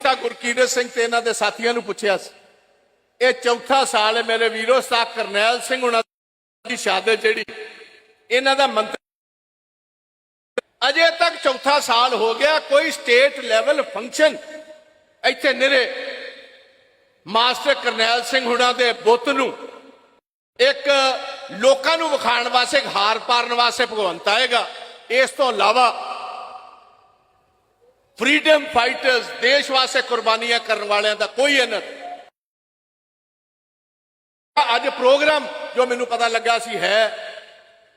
ਤਾਂ ਗੁਰਕੀਰਤ ਸਿੰਘ ਤੇ ਇਹਨਾਂ ਦੇ ਸਾਥੀਆਂ ਨੂੰ ਪੁੱਛਿਆ ਸੀ। ਇਹ ਚੌਥਾ ਸਾਲ ਹੈ ਮੇਰੇ ਵੀਰੋ, ਸਾ ਕਰਨੈਲ ਸਿੰਘ ਉਹਨਾਂ ਦੀ ਸ਼ਹਾਦਤ ਜਿਹੜੀ, ਇਹਨਾਂ ਦਾ ਮੰਤਰੀ ਅਜੇ ਤੱਕ ਚੌਥਾ ਸਾਲ ਹੋ ਗਿਆ, ਕੋਈ ਸਟੇਟ ਲੈਵਲ ਫੰਕਸ਼ਨ ਇੱਥੇ ਨਿਰੇ ਮਾਸਟਰ ਕਰਨੈਲ ਸਿੰਘ ਹੁਣਾਂ ਦੇ ਬੁੱਤ ਨੂੰ ਇੱਕ ਲੋਕਾਂ ਨੂੰ ਵਿਖਾਉਣ ਵਾਸਤੇ ਹਾਰ ਪਾਰਨ ਵਾਸਤੇ ਭਗਵੰਤ ਆਏਗਾ ਇਸ ਤੋਂ ਇਲਾਵਾ ਫਰੀडम ਫਾਈਟਰਸ ਦੇਸ਼ ਵਾਸਤੇ ਕੁਰਬਾਨੀਆਂ ਕਰਨ ਵਾਲਿਆਂ ਦਾ ਕੋਈ ਇਹਨਾਂ ਅੱਜ ਪ੍ਰੋਗਰਾਮ ਜੋ ਮੈਨੂੰ ਪਤਾ ਲੱਗਾ ਸੀ ਹੈ,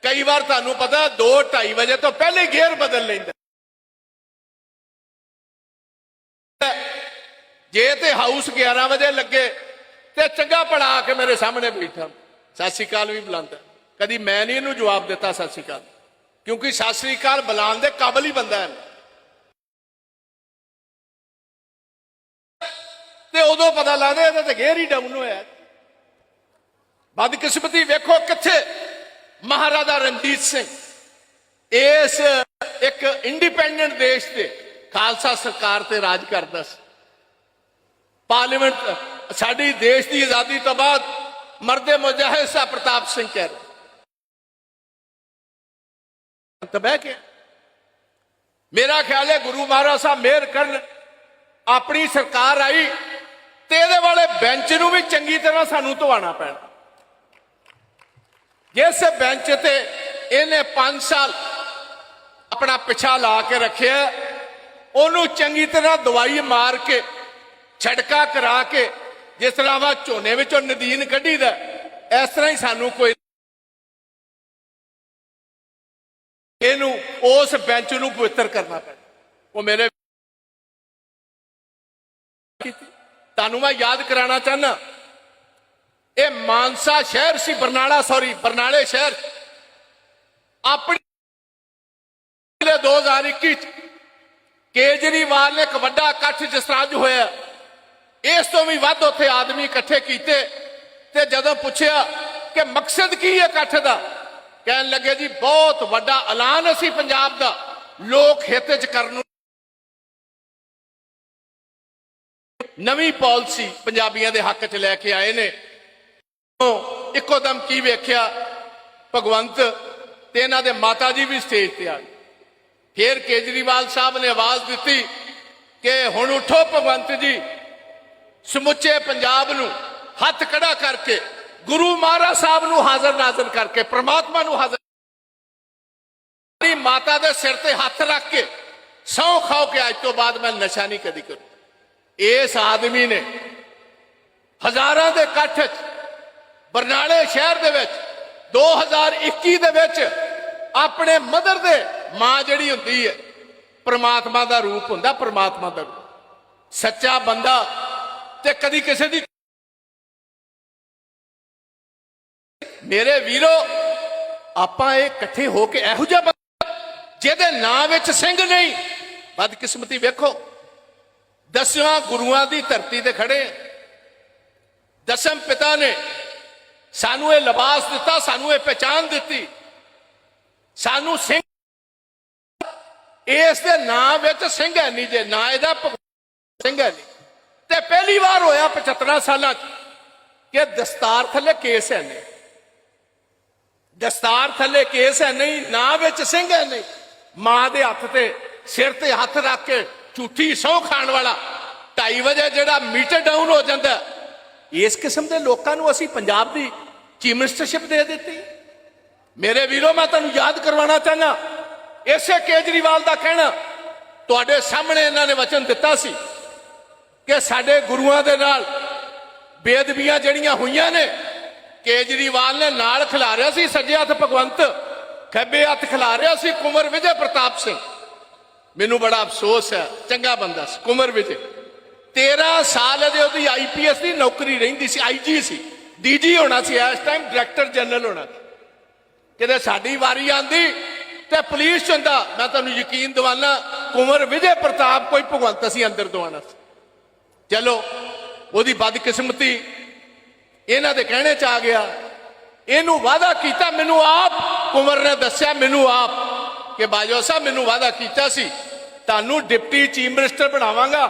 ਕਈ ਵਾਰ ਤੁਹਾਨੂੰ ਪਤਾ 2:30 ਵਜੇ ਤੋਂ ਪਹਿਲੇ ਗੇਅਰ ਬਦਲ ਲੈਂਦਾ। ਜੇ ਤੇ ਹਾਊਸ 11 ਵਜੇ ਲੱਗੇ, ਤੇ ਚੰਗਾ ਪੜਾ ਕੇ ਮੇਰੇ ਸਾਹਮਣੇ ਬੈਠਾ। ਸਤਿ ਸ਼੍ਰੀ ਅਕਾਲ ਵੀ ਬੁਲਾਉਂਦਾ ਕਦੀ ਮੈਂ ਨਹੀਂ ਇਹਨੂੰ ਜਵਾਬ ਦਿੱਤਾ ਸਤਿ ਸ਼੍ਰੀ ਅਕਾਲ। ਕਿਉਂਕਿ ਸਤਿ ਸ਼੍ਰੀ ਅਕਾਲ ਬੁਲਾਉਣ ਦੇ ਕਾਬਲ ਹੀ ਬੰਦਾ ਹੈ। ਤੇ ਉਦੋਂ ਪਤਾ ਲੱਗਦਾ ਇਹਦਾ ਤੇ ਗੇਰ ਹੀ ਡਾਊਨ ਹੋਇਆ। ਬਦਕਿਸਮਤੀ ਵੇਖੋ ਕਿੱਥੇ ਮਹਾਰਾਜਾ ਰਣਜੀਤ ਸਿੰਘ। ਇਸ ਇੱਕ ਇੰਡੀਪੈਂਡੈਂਟ ਦੇਸ਼ ਤੇ ਖਾਲਸਾ ਸਰਕਾਰ ਤੇ ਰਾਜ ਕਰਦਾ ਸੀ। ਪਾਰਲੀਮੈਂਟ ਸਾਡੀ ਦੇਸ਼ ਦੀ ਆਜ਼ਾਦੀ ਤੋਂ ਬਾਅਦ ਮਰਦੇ ਮੁਜਾਹਿਦ ਸਾਹਿਬ ਪ੍ਰਤਾਪ ਸਿੰਘ ਕਹਿ ਰਹੇ। ਤਾਂ ਬਹਿ ਕੇ। ਮੇਰਾ ਖਿਆਲ ਹੈ ਗੁਰੂ ਮਹਾਰਾਜ ਸਾਹਿਬ ਮਿਹਰ ਕਰਨ, ਆਪਣੀ ਸਰਕਾਰ ਆਈ ਤੇ ਇਹਦੇ ਵਾਲੇ ਬੈਂਚ ਨੂੰ ਵੀ ਚੰਗੀ ਤਰ੍ਹਾਂ ਸਾਨੂੰ ਧਵਾਣਾ ਪੈਣਾ। ਜਿਸ ਬੈਂਚ ਤੇ ਇਹਨੇ 5 ਸਾਲ ਆਪਣਾ ਪਿਛਾ ਲਾ ਕੇ ਰੱਖਿਆ, ਉਹਨੂੰ ਚੰਗੀ ਤਰ੍ਹਾਂ ਦਵਾਈ ਮਾਰ ਕੇ, ਛੜਕਾ ਕਰਾ ਕੇ ਜਿਸ ਤਰ੍ਹਾਂ ਵਾ ਝੋਨੇ ਵਿੱਚੋਂ ਨਦੀਨ ਕੱਢੀਦਾ, ਇਸ ਤਰ੍ਹਾਂ ਹੀ ਸਾਨੂੰ ਕੋਈ ਇਹਨੂੰ ਉਸ ਬੈਂਚ ਨੂੰ ਪਵਿੱਤਰ ਕਰਨਾ ਪੈਣਾ। ਉਹ ਮੇਰੇ ਤੁਹਾਨੂੰ ਮੈਂ ਯਾਦ ਕਰਾਉਣਾ ਚਾਹਨਾ ਇਹ ਮਾਨਸਾ ਸ਼ਹਿਰ ਸੀ, ਬਰਨਾਲਾ ਸੌਰੀ ਬਰਨਾਲੇ ਸ਼ਹਿਰ। ਆਪਣੀ 2021 ਚ ਕੇਜਰੀਵਾਲ ਨੇ ਇੱਕ ਵੱਡਾ ਇਕੱਠ ਜਿਸ ਤਰ੍ਹਾਂ ਅੱਜ ਹੋਇਆ। ਇਸ ਤੋਂ ਵੀ ਵੱਧ ਉੱਥੇ ਆਦਮੀ ਇਕੱਠੇ ਕੀਤੇ ਤੇ ਜਦੋਂ ਪੁੱਛਿਆ ਕਿ ਮਕਸਦ ਕੀ ਹੈ ਇਕੱਠ ਦਾ, ਕਹਿਣ ਲੱਗੇ ਜੀ ਬਹੁਤ ਵੱਡਾ ਐਲਾਨ ਅਸੀਂ ਪੰਜਾਬ ਦਾ, ਲੋਕ ਹਿੱਤ ਚ ਕਰਨ ਨੂੰ ਨਵੀਂ ਪਾਲਿਸੀ ਪੰਜਾਬੀਆਂ ਦੇ ਹੱਕ 'ਚ ਲੈ ਕੇ ਆਏ ਨੇ। ਉਹ ਇੱਕੋ ਦਮ ਕੀ ਵੇਖਿਆ? ਭਗਵੰਤ ਤੇ ਇਹਨਾਂ ਦੇ ਮਾਤਾ ਜੀ ਵੀ ਸਟੇਜ ਤੇ ਆ ਗਏ ਫਿਰ ਕੇਜਰੀਵਾਲ ਸਾਹਿਬ ਨੇ ਆਵਾਜ਼ ਦਿੱਤੀ ਕਿ ਹੁਣ ਉਠੋ ਭਗਵੰਤ ਜੀ ਸਮੁੱਚੇ ਪੰਜਾਬ ਨੂੰ ਹੱਥ ਖੜਾ ਕਰਕੇ, ਗੁਰੂ ਮਹਾਰਾਜ ਸਾਹਿਬ ਨੂੰ ਹਾਜ਼ਰ ਨਾਜ਼ਰ ਕਰਕੇ, ਪ੍ਰਮਾਤਮਾ ਨੂੰ ਹਾਜ਼ਰ ਮਾਤਾ ਦੇ ਸਿਰ ਤੇ ਹੱਥ ਰੱਖ ਕੇ, ਸਹੁੰ ਖਾਓ ਕਿ ਅੱਜ ਤੋਂ ਬਾਅਦ ਮੈਂ ਨਸ਼ਾ ਨਹੀਂ ਕਦੀ ਕਰੂੰ। ਇਸ ਆਦਮੀ ਨੇ ਹਜ਼ਾਰਾਂ ਦੇ ਇਕੱਠ 'ਚ, ਬਰਨਾਲੇ ਸ਼ਹਿਰ ਦੇ ਵਿੱਚ 2021 ਦੇ ਵਿੱਚ ਆਪਣੇ ਮਦਰ ਦੇ ਮਾਂ ਜਿਹੜੀ ਹੁੰਦੀ ਹੈ, ਪ੍ਰਮਾਤਮਾ ਦਾ ਰੂਪ ਹੁੰਦਾ, ਪ੍ਰਮਾਤਮਾ ਦਾ ਰੂਪ। ਸੱਚਾ ਬੰਦਾ ਤੇ ਕਦੀ ਕਿਸੇ ਦੀ ਮੇਰੇ ਵੀਰੋ, ਆਪਾਂ ਇਹ ਇਕੱਠੇ ਹੋ ਕੇ ਇਹੋ ਜਿਹਾ ਜਿਹਦੇ ਨਾਂ ਵਿੱਚ ਸਿੰਘ ਨਹੀਂ। ਬਦਕਿਸਮਤੀ ਵੇਖੋ ਦਸਵਾਂ ਗੁਰੂਆਂ ਦੀ ਧਰਤੀ ਤੇ ਖੜੇ ਦਸਮ ਪਿਤਾ ਨੇ ਸਾਨੂੰ ਇਹ ਲਿਬਾਸ ਦਿੱਤਾ, ਸਾਨੂੰ ਇਹ ਪਹਿਚਾਨ ਦਿੱਤੀ। ਸਾਨੂੰ ਸਿੰਘ ਇਸ ਦੇ ਨਾਂ ਵਿੱਚ ਸਿੰਘ ਹੈ ਨਹੀਂ, ਜੇ ਨਾ ਇਹਦਾ ਭਗਵਾਨ ਸਿੰਘ ਹੈ ਨਹੀਂ। ਤੇ ਪਹਿਲੀ ਵਾਰ ਹੋਇਆ 75 ਸਾਲਾਂ ਚ ਕਿ ਦਸਤਾਰ ਥੱਲੇ ਕੇਸ ਹੈ ਨਹੀਂ। ਦਸਤਾਰ ਥੱਲੇ ਕੇਸ ਹੈ ਨਹੀਂ, ਨਾ ਵਿੱਚ ਸਿੰਘ ਹੈ ਨਹੀਂ। ਮਾਂ ਦੇ ਹੱਥ ਤੇ ਸਿਰ ਤੇ ਹੱਥ ਰੱਖ ਕੇ ਝੂਠੀ ਸਹੁੰ ਖਾਣ ਵਾਲਾ 2:30 ਵਜੇ ਜਿਹੜਾ ਮੀਟਰ ਡਾਊਨ ਹੋ ਜਾਂਦਾ, ਇਸ ਕਿਸਮ ਦੇ ਲੋਕਾਂ ਨੂੰ ਅਸੀਂ ਪੰਜਾਬ ਦੀ ਚੀਫ ਮਿਨਿਸਟਰਸ਼ਿਪ ਦੇ ਦਿੱਤੀ। ਮੇਰੇ ਵੀਰੋ, ਮੈਂ ਤੁਹਾਨੂੰ ਯਾਦ ਕਰਵਾਉਣਾ ਚਾਹਨਾ ਇਸੇ ਕੇਜਰੀਵਾਲ ਦਾ ਕਹਿਣਾ, ਤੁਹਾਡੇ ਸਾਹਮਣੇ ਇਹਨਾਂ ਨੇ ਵਚਨ ਦਿੱਤਾ ਸੀ। ਕਿ ਸਾਡੇ ਗੁਰੂਆਂ ਦੇ ਨਾਲ ਬੇਅਦਬੀਆਂ ਜਿਹੜੀਆਂ ਹੋਈਆਂ ਨੇ, ਕੇਜਰੀਵਾਲ ਨੇ ਨਾਲ ਖਿਲਾਰਿਆ ਸੀ, ਸੱਜੇ ਹੱਥ ਭਗਵੰਤ, ਖੱਬੇ ਹੱਥ ਖਿਲਾਰਿਆ ਸੀ ਕੁਮਰ ਵਿਜੇ ਪ੍ਰਤਾਪ ਸਿੰਘ। ਮੈਨੂੰ ਬੜਾ ਅਫਸੋਸ ਹੈ, ਚੰਗਾ ਬੰਦਾ ਸੀ, ਕੁਮਰ ਵਿਜੇ। 13 ਸਾਲ ਇਹਦੇ ਉਹਦੀ ਆਈਪੀਐਸ ਦੀ ਨੌਕਰੀ ਰਹਿੰਦੀ ਸੀ ਆਈਜੀ ਸੀ ਡੀਜੀ ਹੋਣਾ ਸੀ, ਇਸ ਟਾਈਮ ਡਾਇਰੈਕਟਰ ਜਨਰਲ ਹੋਣਾ ਸੀ। ਕਿਤੇ ਸਾਡੀ ਵਾਰੀ ਆਂਦੀ ਤੇ ਪੁਲਿਸ ਚ ਹੁੰਦਾ ਮੈਂ ਤੁਹਾਨੂੰ ਯਕੀਨ ਦਿਵਾਨਾ, ਕੁਮਰ ਵਿਜੇ ਪ੍ਰਤਾਪ, ਕੋਈ ਭਗਵੰਤ ਅਸੀਂ ਅੰਦਰ ਦਵਾਣਾ ਸੀ। ਚਲੋ, ਉਹਦੀ ਬਦਕਿਸਮਤੀ ਇਹਨਾਂ ਦੇ ਕਹਿਣੇ ਚ ਆ ਗਿਆ। ਇਹਨੂੰ ਵਾਅਦਾ ਕੀਤਾ, ਮੈਨੂੰ ਆਪ ਕੁਮਰ ਨੇ ਦੱਸਿਆ, ਮੈਨੂੰ ਆਪ ਕਿ ਬਾਜਵਾ ਸਾਹਿਬ, ਮੈਨੂੰ ਵਾਅਦਾ ਕੀਤਾ ਸੀ, ਤੁਹਾਨੂੰ ਡਿਪਟੀ ਚੀਫ ਮਿਨਿਸਟਰ ਬਣਾਵਾਂਗਾ,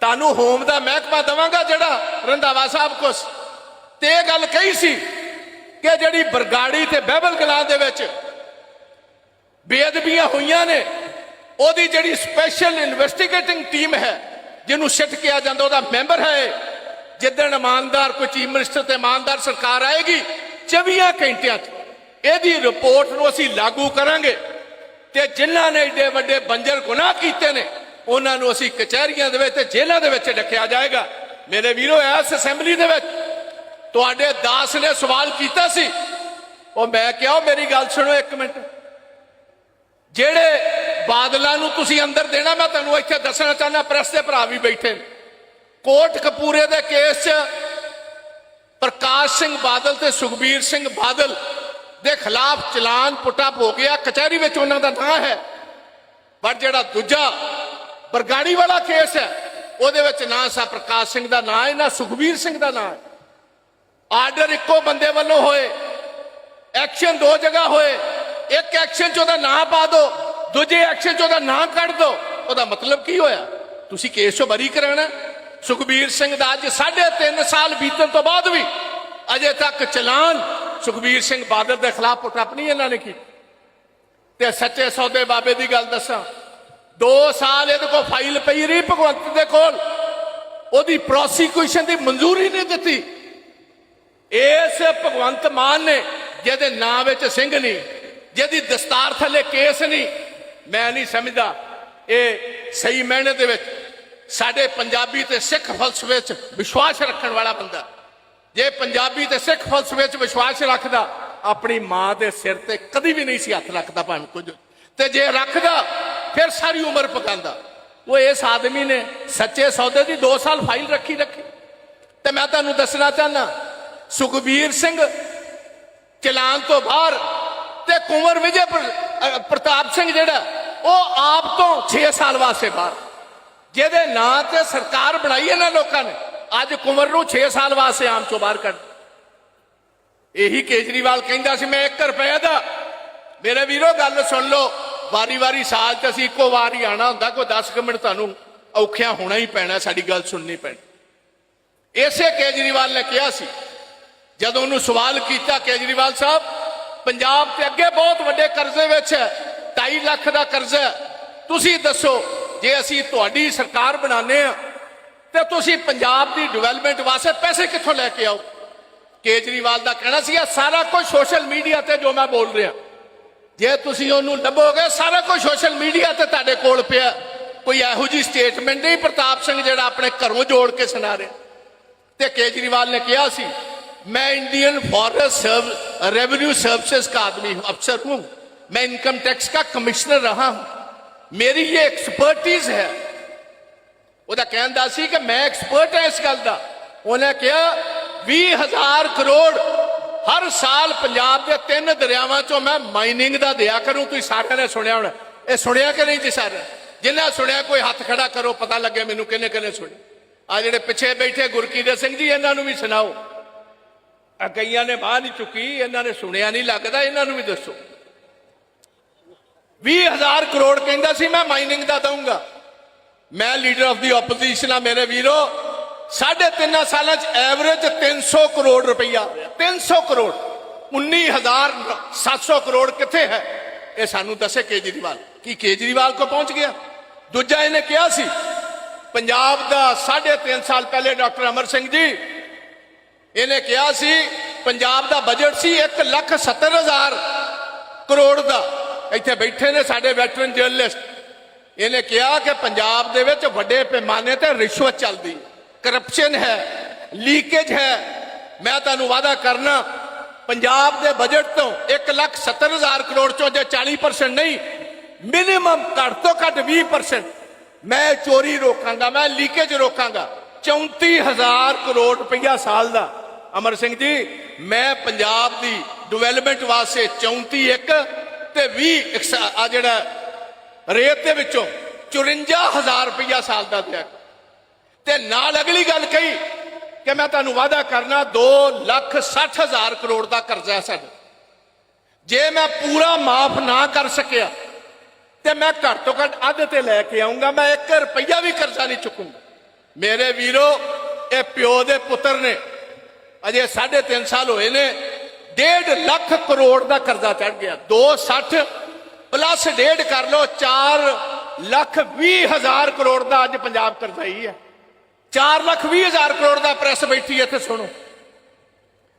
ਤੁਹਾਨੂੰ ਹੋਮ ਦਾ ਮਹਿਕਮਾ ਦਵਾਂਗਾ ਜਿਹੜਾ ਰੰਧਾਵਾ ਸਾਹਿਬ ਕੋਸ ਤੇ ਇਹ ਗੱਲ ਕਹੀ ਸੀ ਕਿ ਜਿਹੜੀ ਬਰਗਾੜੀ ਤੇ ਬਹਿਬਲ ਕਲਾਂ ਦੇ ਵਿੱਚ ਬੇਅਦਬੀਆਂ ਹੋਈਆਂ ਨੇ, ਉਹਦੀ ਜਿਹੜੀ ਸਪੈਸ਼ਲ ਇਨਵੈਸਟੀਗੇਟਿੰਗ ਟੀਮ ਹੈ ਜਿਹਨੂੰ ਸਿੱਟ ਕਿਹਾ ਜਾਂਦਾ, ਉਹਦਾ ਮੈਂਬਰ ਹੈ। ਜਿੱਦਣ ਇਮਾਨਦਾਰ, ਕੋਈ ਚੀਫ ਮਿਨਿਸਟਰ ਤੇ ਇਮਾਨਦਾਰ ਸਰਕਾਰ ਆਏਗੀ 24 ਘੰਟਿਆਂ 'ਚ ਇਹਦੀ ਰਿਪੋਰਟ ਨੂੰ ਅਸੀਂ ਲਾਗੂ ਕਰਾਂਗੇ। ਤੇ ਜਿਨ੍ਹਾਂ ਨੇ ਏਡੇ ਵੱਡੇ ਬੰਜਰ ਗੁਨਾਹ ਕੀਤੇ ਨੇ, ਉਹਨਾਂ ਨੂੰ ਅਸੀਂ ਕਚਹਿਰੀਆਂ ਦੇ ਵਿੱਚ ਤੇ ਜੇਲ੍ਹਾਂ ਦੇ ਵਿੱਚ ਡੱਕਿਆ ਜਾਏਗਾ। ਮੇਰੇ ਵੀਰੋ, ਇਸ ਅਸੈਂਬਲੀ ਦੇ ਵਿੱਚ ਤੁਹਾਡੇ ਦਾਸ ਨੇ ਸਵਾਲ ਕੀਤਾ ਸੀ। ਉਹ ਮੈਂ ਕਿਹਾ, ਮੇਰੀ ਗੱਲ ਸੁਣੋ ਇੱਕ ਮਿੰਟ। ਜਿਹੜੇ ਬਾਦਲਾਂ ਨੂੰ ਤੁਸੀਂ ਅੰਦਰ ਦੇਣਾ, ਮੈਂ ਤੁਹਾਨੂੰ ਇੱਥੇ ਦੱਸਣਾ ਚਾਹੁੰਦਾ, ਪ੍ਰੈਸ ਦੇ ਭਰਾ ਵੀ ਬੈਠੇ ਨੇ। ਕੋਟ ਕਪੂਰੇ ਦੇ ਕੇਸ 'ਚ ਪ੍ਰਕਾਸ਼ ਸਿੰਘ ਬਾਦਲ ਤੇ ਸੁਖਬੀਰ ਸਿੰਘ ਬਾਦਲ ਦੇ ਖਿਲਾਫ ਚਲਾਨ ਪੁੱਟਾ ਹੋ ਗਿਆ। ਕਚਹਿਰੀ ਵਿੱਚ ਉਹਨਾਂ ਦਾ ਨਾਂ ਹੈ। ਪਰ ਜਿਹੜਾ ਦੂਜਾ ਬਰਗਾੜੀ ਵਾਲਾ ਕੇਸ ਹੈ, ਉਹਦੇ ਵਿੱਚ ਨਾ ਸਾ ਪ੍ਰਕਾਸ਼ ਸਿੰਘ ਦਾ ਨਾਂ ਹੈ, ਨਾ ਸੁਖਬੀਰ ਸਿੰਘ ਦਾ ਨਾਂ ਹੈ। ਆਰਡਰ ਇੱਕੋ ਬੰਦੇ ਵੱਲੋਂ ਹੋਏ, ਐਕਸ਼ਨ ਦੋ ਜਗ੍ਹਾ ਹੋਏ। ਇੱਕ ਐਕਸ਼ਨ 'ਚ ਉਹਦਾ ਨਾਂ ਪਾ ਦਿਓ ਦੂਜੇ ਐਕਸ਼ਨ 'ਚ ਉਹਦਾ ਨਾਂ ਕੱਢ ਦਿਓ ਉਹਦਾ ਮਤਲਬ ਕੀ ਹੋਇਆ? ਤੁਸੀਂ ਕੇਸ 'ਚੋਂ ਬਰੀ ਕਰਾਣਾ ਸੁਖਬੀਰ ਸਿੰਘ ਦਾ ਅੱਜ 3.5 ਸਾਲ ਬੀਤਣ ਤੋਂ ਬਾਅਦ ਵੀ ਅਜੇ ਤੱਕ ਚਲਾਨ ਸੁਖਬੀਰ ਸਿੰਘ ਬਾਦਲ ਦੇ ਖਿਲਾਫ ਪੁੱਟਅਪ ਨਹੀਂ ਇਹਨਾਂ ਨੇ ਕੀਤੀ। ਤੇ ਸੱਚੇ ਸੌਦੇ ਬਾਬੇ ਦੀ ਗੱਲ ਦੱਸਾਂ 2 ਸਾਲ ਇਹਦੇ ਕੋਲ ਫਾਈਲ ਪਈ ਰਹੀ ਭਗਵੰਤ ਦੇ ਕੋਲ। ਉਹਦੀ ਪ੍ਰੋਸੀਕਿਊਸ਼ਨ ਦੀ ਮਨਜ਼ੂਰੀ ਨਹੀਂ ਦਿੱਤੀ। ਇਸ ਭਗਵੰਤ ਮਾਨ ਨੇ, ਜਿਹਦੇ ਨਾਂ ਵਿੱਚ ਸਿੰਘ ਨਹੀਂ ਜਿਹਦੀ ਦਸਤਾਰ ਥੱਲੇ ਕੇਸ ਨਹੀਂ, ਮੈਂ ਨਹੀਂ ਸਮਝਦਾ। ਇਹ ਸਹੀ ਮਾਇਨੇ ਦੇ ਵਿੱਚ ਸਾਡੇ ਪੰਜਾਬੀ ਤੇ ਸਿੱਖ ਫਲਸਫੇ 'ਚ ਵਿਸ਼ਵਾਸ ਰੱਖਣ ਵਾਲਾ ਬੰਦਾ। ਜੇ ਪੰਜਾਬੀ ਤੇ ਸਿੱਖ ਫਲਸਫੇ 'ਚ ਵਿਸ਼ਵਾਸ ਰੱਖਦਾ, ਆਪਣੀ ਮਾਂ ਦੇ ਸਿਰ ਤੇ ਕਦੀ ਵੀ ਨਹੀਂ ਸੀ ਹੱਥ ਰੱਖਦਾ ਭਾਵੇਂ ਕੁਝ। ਤੇ ਜੇ ਰੱਖਦਾ, ਫਿਰ ਸਾਰੀ ਉਮਰ ਪਕਾਂਦਾ ਉਹ ਇਸ ਆਦਮੀ ਨੇ ਸੱਚੇ ਸੌਦੇ ਦੀ 2 ਸਾਲ ਫਾਈਲ ਰੱਖੀ ਰੱਖੀ। ਤੇ ਮੈਂ ਤੁਹਾਨੂੰ ਦੱਸਣਾ ਚਾਹਨਾ ਸੁਖਬੀਰ ਸਿੰਘ ਚਲਾਨ ਤੋਂ ਬਾਹਰ ਤੇ ਕੁੰਵਰ ਵਿਜੇ ਪ੍ਰਤਾਪ ਸਿੰਘ ਜਿਹੜਾ, ਉਹ ਆਪ ਤੋਂ 6 ਸਾਲ ਵਾਸਤੇ ਬਾਹਰ। ਜਿਹਦੇ ਨਾਂ ਤੇ ਸਰਕਾਰ ਬਣਾਈ ਇਹਨਾਂ ਲੋਕਾਂ ਨੇ, ਅੱਜ ਕੁੰਵਰ ਨੂੰ 6 ਸਾਲ ਵਾਸਤੇ ਆਮ ਚੋਂ ਬਾਹਰ ਕੱਢ। ਇਹੀ ਕੇਜਰੀਵਾਲ ਕਹਿੰਦਾ ਸੀ, ਮੈਂ 1 ਰੁਪਏ ਦਾ। ਮੇਰੇ ਵੀਰੋ, ਗੱਲ ਸੁਣ ਲਓ, ਵਾਰੀ-ਵਾਰੀ ਸਾਲ ਚ ਅਸੀਂ ਇੱਕੋ ਵਾਰ ਹੀ ਆਣਾ ਹੁੰਦਾ, ਕੋਈ 10 ਕੁ ਮਿੰਟ ਤੁਹਾਨੂੰ ਔਖਿਆ ਹੋਣਾ ਹੀ ਪੈਣਾ, ਸਾਡੀ ਗੱਲ ਸੁਣਨੀ ਪੈਣੀ। ਇਸੇ ਕੇਜਰੀਵਾਲ ਨੇ ਕਿਹਾ ਸੀ, ਜਦੋਂ ਉਹਨੂੰ ਸਵਾਲ ਕੀਤਾ ਕੇਜਰੀਵਾਲ ਸਾਹਿਬ ਪੰਜਾਬ ਤੇ ਅੱਗੇ ਬਹੁਤ ਵੱਡੇ ਕਰਜ਼ੇ ਵਿੱਚ ਹੈ 2.5 ਲੱਖ ਦਾ ਕਰਜ਼ਾ ਤੁਸੀਂ ਦੱਸੋ, ਜੇ ਅਸੀਂ ਤੁਹਾਡੀ ਸਰਕਾਰ ਬਣਾਉਂਦੇ ਆ ਤੇ ਤੁਸੀਂ ਪੰਜਾਬ ਦੀ ਡਿਵੈਲਪਮੈਂਟ ਵਾਸਤੇ ਪੈਸੇ ਕਿੱਥੋਂ ਲੈ ਕੇ ਆਓ? ਕੇਜਰੀਵਾਲ ਦਾ ਕਹਿਣਾ ਸੀ, ਇਹ ਸਾਰਾ ਕੁਝ ਸੋਸ਼ਲ ਮੀਡੀਆ ਤੇ ਜੋ ਮੈਂ ਬੋਲ ਰਿਹਾ। ਜੇ ਤੁਸੀਂ ਉਹਨੂੰ ਲੱਭੋਗੇ, ਸਾਰਾ ਕੁਝ ਸੋਸ਼ਲ ਮੀਡੀਆ ਤੇ ਤੁਹਾਡੇ ਕੋਲ ਪਿਆ ਕੋਈ ਇਹੋ ਜੀ ਸਟੇਟਮੈਂਟ ਨਹੀਂ, ਪ੍ਰਤਾਪ ਸਿੰਘ ਜਿਹੜਾ ਆਪਣੇ ਘਰੋਂ ਜੋੜ ਕੇ ਸੁਣਾ ਰਿਹਾ। ਤੇ ਕੇਜਰੀਵਾਲ ਨੇ ਕਿਹਾ ਸੀ मैं इंडियन फॉरेस्ट रेवेन्यू सर्विसेज का आदमी हूं अफसर हूं मैं इनकम टैक्स का कमिश्नर रहा हूं मेरी ये एक्सपर्टीज है ਉਹਦਾ ਕਹਿੰਦਾ ਸੀ ਕਿ ਮੈਂ ਐਕਸਪਰਟ ਹਾਂ ਇਸ ਗੱਲ ਦਾ ਉਹਨੇ ਕਿਹਾ 20000 ਕਰੋੜ ਹਰ ਸਾਲ ਪੰਜਾਬ ਦੇ ਤਿੰਨ ਦਰਿਆਵਾਂ ਚੋਂ ਮੈਂ ਮਾਈਨਿੰਗ ਦਾ ਦਿਆ ਕਰੂੰ ਤੁਸੀਂ ਸਾਰਿਆਂ ਨੇ ਸੁਣਿਆ ਹੁਣ ਇਹ ਸੁਣਿਆ ਕਿ ਨਹੀਂ ਜੀ ਸਾਰੇ ਜਿੰਨਾ ਸੁਣਿਆ ਕੋਈ ਹੱਥ ਖੜਾ ਕਰੋ ਪਤਾ ਲੱਗੇ ਮੈਨੂੰ ਕਿੰਨੇ ਕਿੰਨੇ ਸੁਣੇ ਆ ਜਿਹੜੇ ਪਿੱਛੇ ਬੈਠੇ ਗੁਰਕੀਰਤ ਸਿੰਘ ਜੀ ਇਹਨਾਂ ਨੂੰ ਵੀ ਸੁਣਾਓ ਆ ਕਈਆਂ ਨੇ ਬਾਹ ਨਹੀਂ ਚੁੱਕੀ, ਇਹਨਾਂ ਨੇ ਸੁਣਿਆ ਨਹੀਂ ਲੱਗਦਾ, ਇਹਨਾਂ ਨੂੰ ਵੀ ਦੱਸੋ। 20000 ਕਰੋੜ ਕਹਿੰਦਾ ਸੀ, ਮੈਂ ਮਾਈਨਿੰਗ ਦਾ ਦਊਂਗਾ। ਮੈਂ ਲੀਡਰ ਆਫ ਦੀ ਆਪੋਜੀਸ਼ਨ ਆ ਮੇਰੇ ਵੀਰੋ। ਸਾਢੇ ਤਿੰਨਾਂ ਸਾਲਾਂ 'ਚ ਐਵਰੇਜ 300 ਕਰੋੜ ਰੁਪਈਆ। 300 ਕਰੋੜ। 19700 ਕਰੋੜ ਕਿੱਥੇ ਹੈ? ਇਹ ਸਾਨੂੰ ਦੱਸੇ ਕੇਜਰੀਵਾਲ। ਕੀ ਕੇਜਰੀਵਾਲ ਕੋ ਪਹੁੰਚ ਗਿਆ? ਦੂਜਾ ਇਹਨੇ ਕਿਹਾ ਸੀ, ਪੰਜਾਬ ਦਾ ਸਾਢੇ ਤਿੰਨ ਸਾਲ ਪਹਿਲੇ ਡਾਕਟਰ ਅਮਰ ਸਿੰਘ ਜੀ ਇਹਨੇ ਕਿਹਾ ਸੀ, ਪੰਜਾਬ ਦਾ ਬਜਟ ਸੀ 1 ਲੱਖ 70 ਹਜ਼ਾਰ ਕਰੋੜ ਦਾ। ਇੱਥੇ ਬੈਠੇ ਨੇ ਸਾਡੇ ਵੈਟਰਨ ਜਰਨਲਿਸਟ ਇਹਨੇ ਕਿਹਾ ਕਿ ਪੰਜਾਬ ਦੇ ਵਿੱਚ ਵੱਡੇ ਪੈਮਾਨੇ ਤੇ ਰਿਸ਼ਵਤ ਚੱਲਦੀ ਕਰਪਸ਼ਨ ਹੈ ਲੀਕੇਜ ਹੈ। ਮੈਂ ਤੁਹਾਨੂੰ ਵਾਅਦਾ ਕਰਨਾ, ਪੰਜਾਬ ਦੇ ਬਜਟ ਤੋਂ 1 ਲੱਖ 70 ਹਜ਼ਾਰ ਕਰੋੜ ਚੋਂ ਜੇ 40% ਨਹੀਂ ਮਿਨੀਮਮ ਘੱਟ ਤੋਂ ਘੱਟ 20% ਮੈਂ ਚੋਰੀ ਰੋਕਾਂਗਾ, ਮੈਂ ਲੀਕੇਜ ਰੋਕਾਂਗਾ। 34000 ਕਰੋੜ ਰੁਪਈਆ ਸਾਲ ਦਾ। ਅਮਰ ਸਿੰਘ ਜੀ, ਮੈਂ ਪੰਜਾਬ ਦੀ ਡਿਵੈਲਪਮੈਂਟ ਵਾਸਤੇ 34 ਇੱਕ ਤੇ 20 ਆ ਜਿਹੜਾ ਰੇਤ ਦੇ ਵਿੱਚੋਂ 54000 ਰੁਪਈਆ ਸਾਲ ਦਾ ਦਿਆ। ਤੇ ਨਾਲ ਅਗਲੀ ਗੱਲ ਕਹੀ ਕਿ ਮੈਂ ਤੁਹਾਨੂੰ ਵਾਅਦਾ ਕਰਨਾ 2 ਲੱਖ 60 ਹਜ਼ਾਰ ਕਰੋੜ ਦਾ ਕਰਜ਼ਾ ਹੈ ਸਾਡਾ। ਜੇ ਮੈਂ ਪੂਰਾ ਮਾਫ ਨਾ ਕਰ ਸਕਿਆ, ਤੇ ਮੈਂ ਘੱਟ ਤੋਂ ਘੱਟ ਅੱਧ ਤੇ ਲੈ ਕੇ ਆਉਂਗਾ ਮੈਂ 1 ਰੁਪਈਆ ਵੀ ਕਰਜ਼ਾ ਨਹੀਂ ਚੁੱਕੂੰਗਾ। ਮੇਰੇ ਵੀਰੋ, ਇਹ ਪਿਓ ਦੇ ਪੁੱਤਰ ਨੇ ਅਜੇ 3.5 ਸਾਲ ਹੋਏ ਨੇ 1.5 ਲੱਖ ਕਰੋੜ ਦਾ ਕਰਜ਼ਾ ਚੜ ਗਿਆ। 260 ਪਲੱਸ ਡੇਢ ਕਰ ਲਓ 4 ਲੱਖ 20 ਹਜ਼ਾਰ ਕਰੋੜ ਦਾ ਅੱਜ ਪੰਜਾਬ ਕਰਜ਼ਾਈ ਹੈ। 4 ਲੱਖ 20 ਹਜ਼ਾਰ ਕਰੋੜ ਦਾ ਪ੍ਰੈਸ ਬੈਠੀ ਇੱਥੇ, ਸੁਣੋ।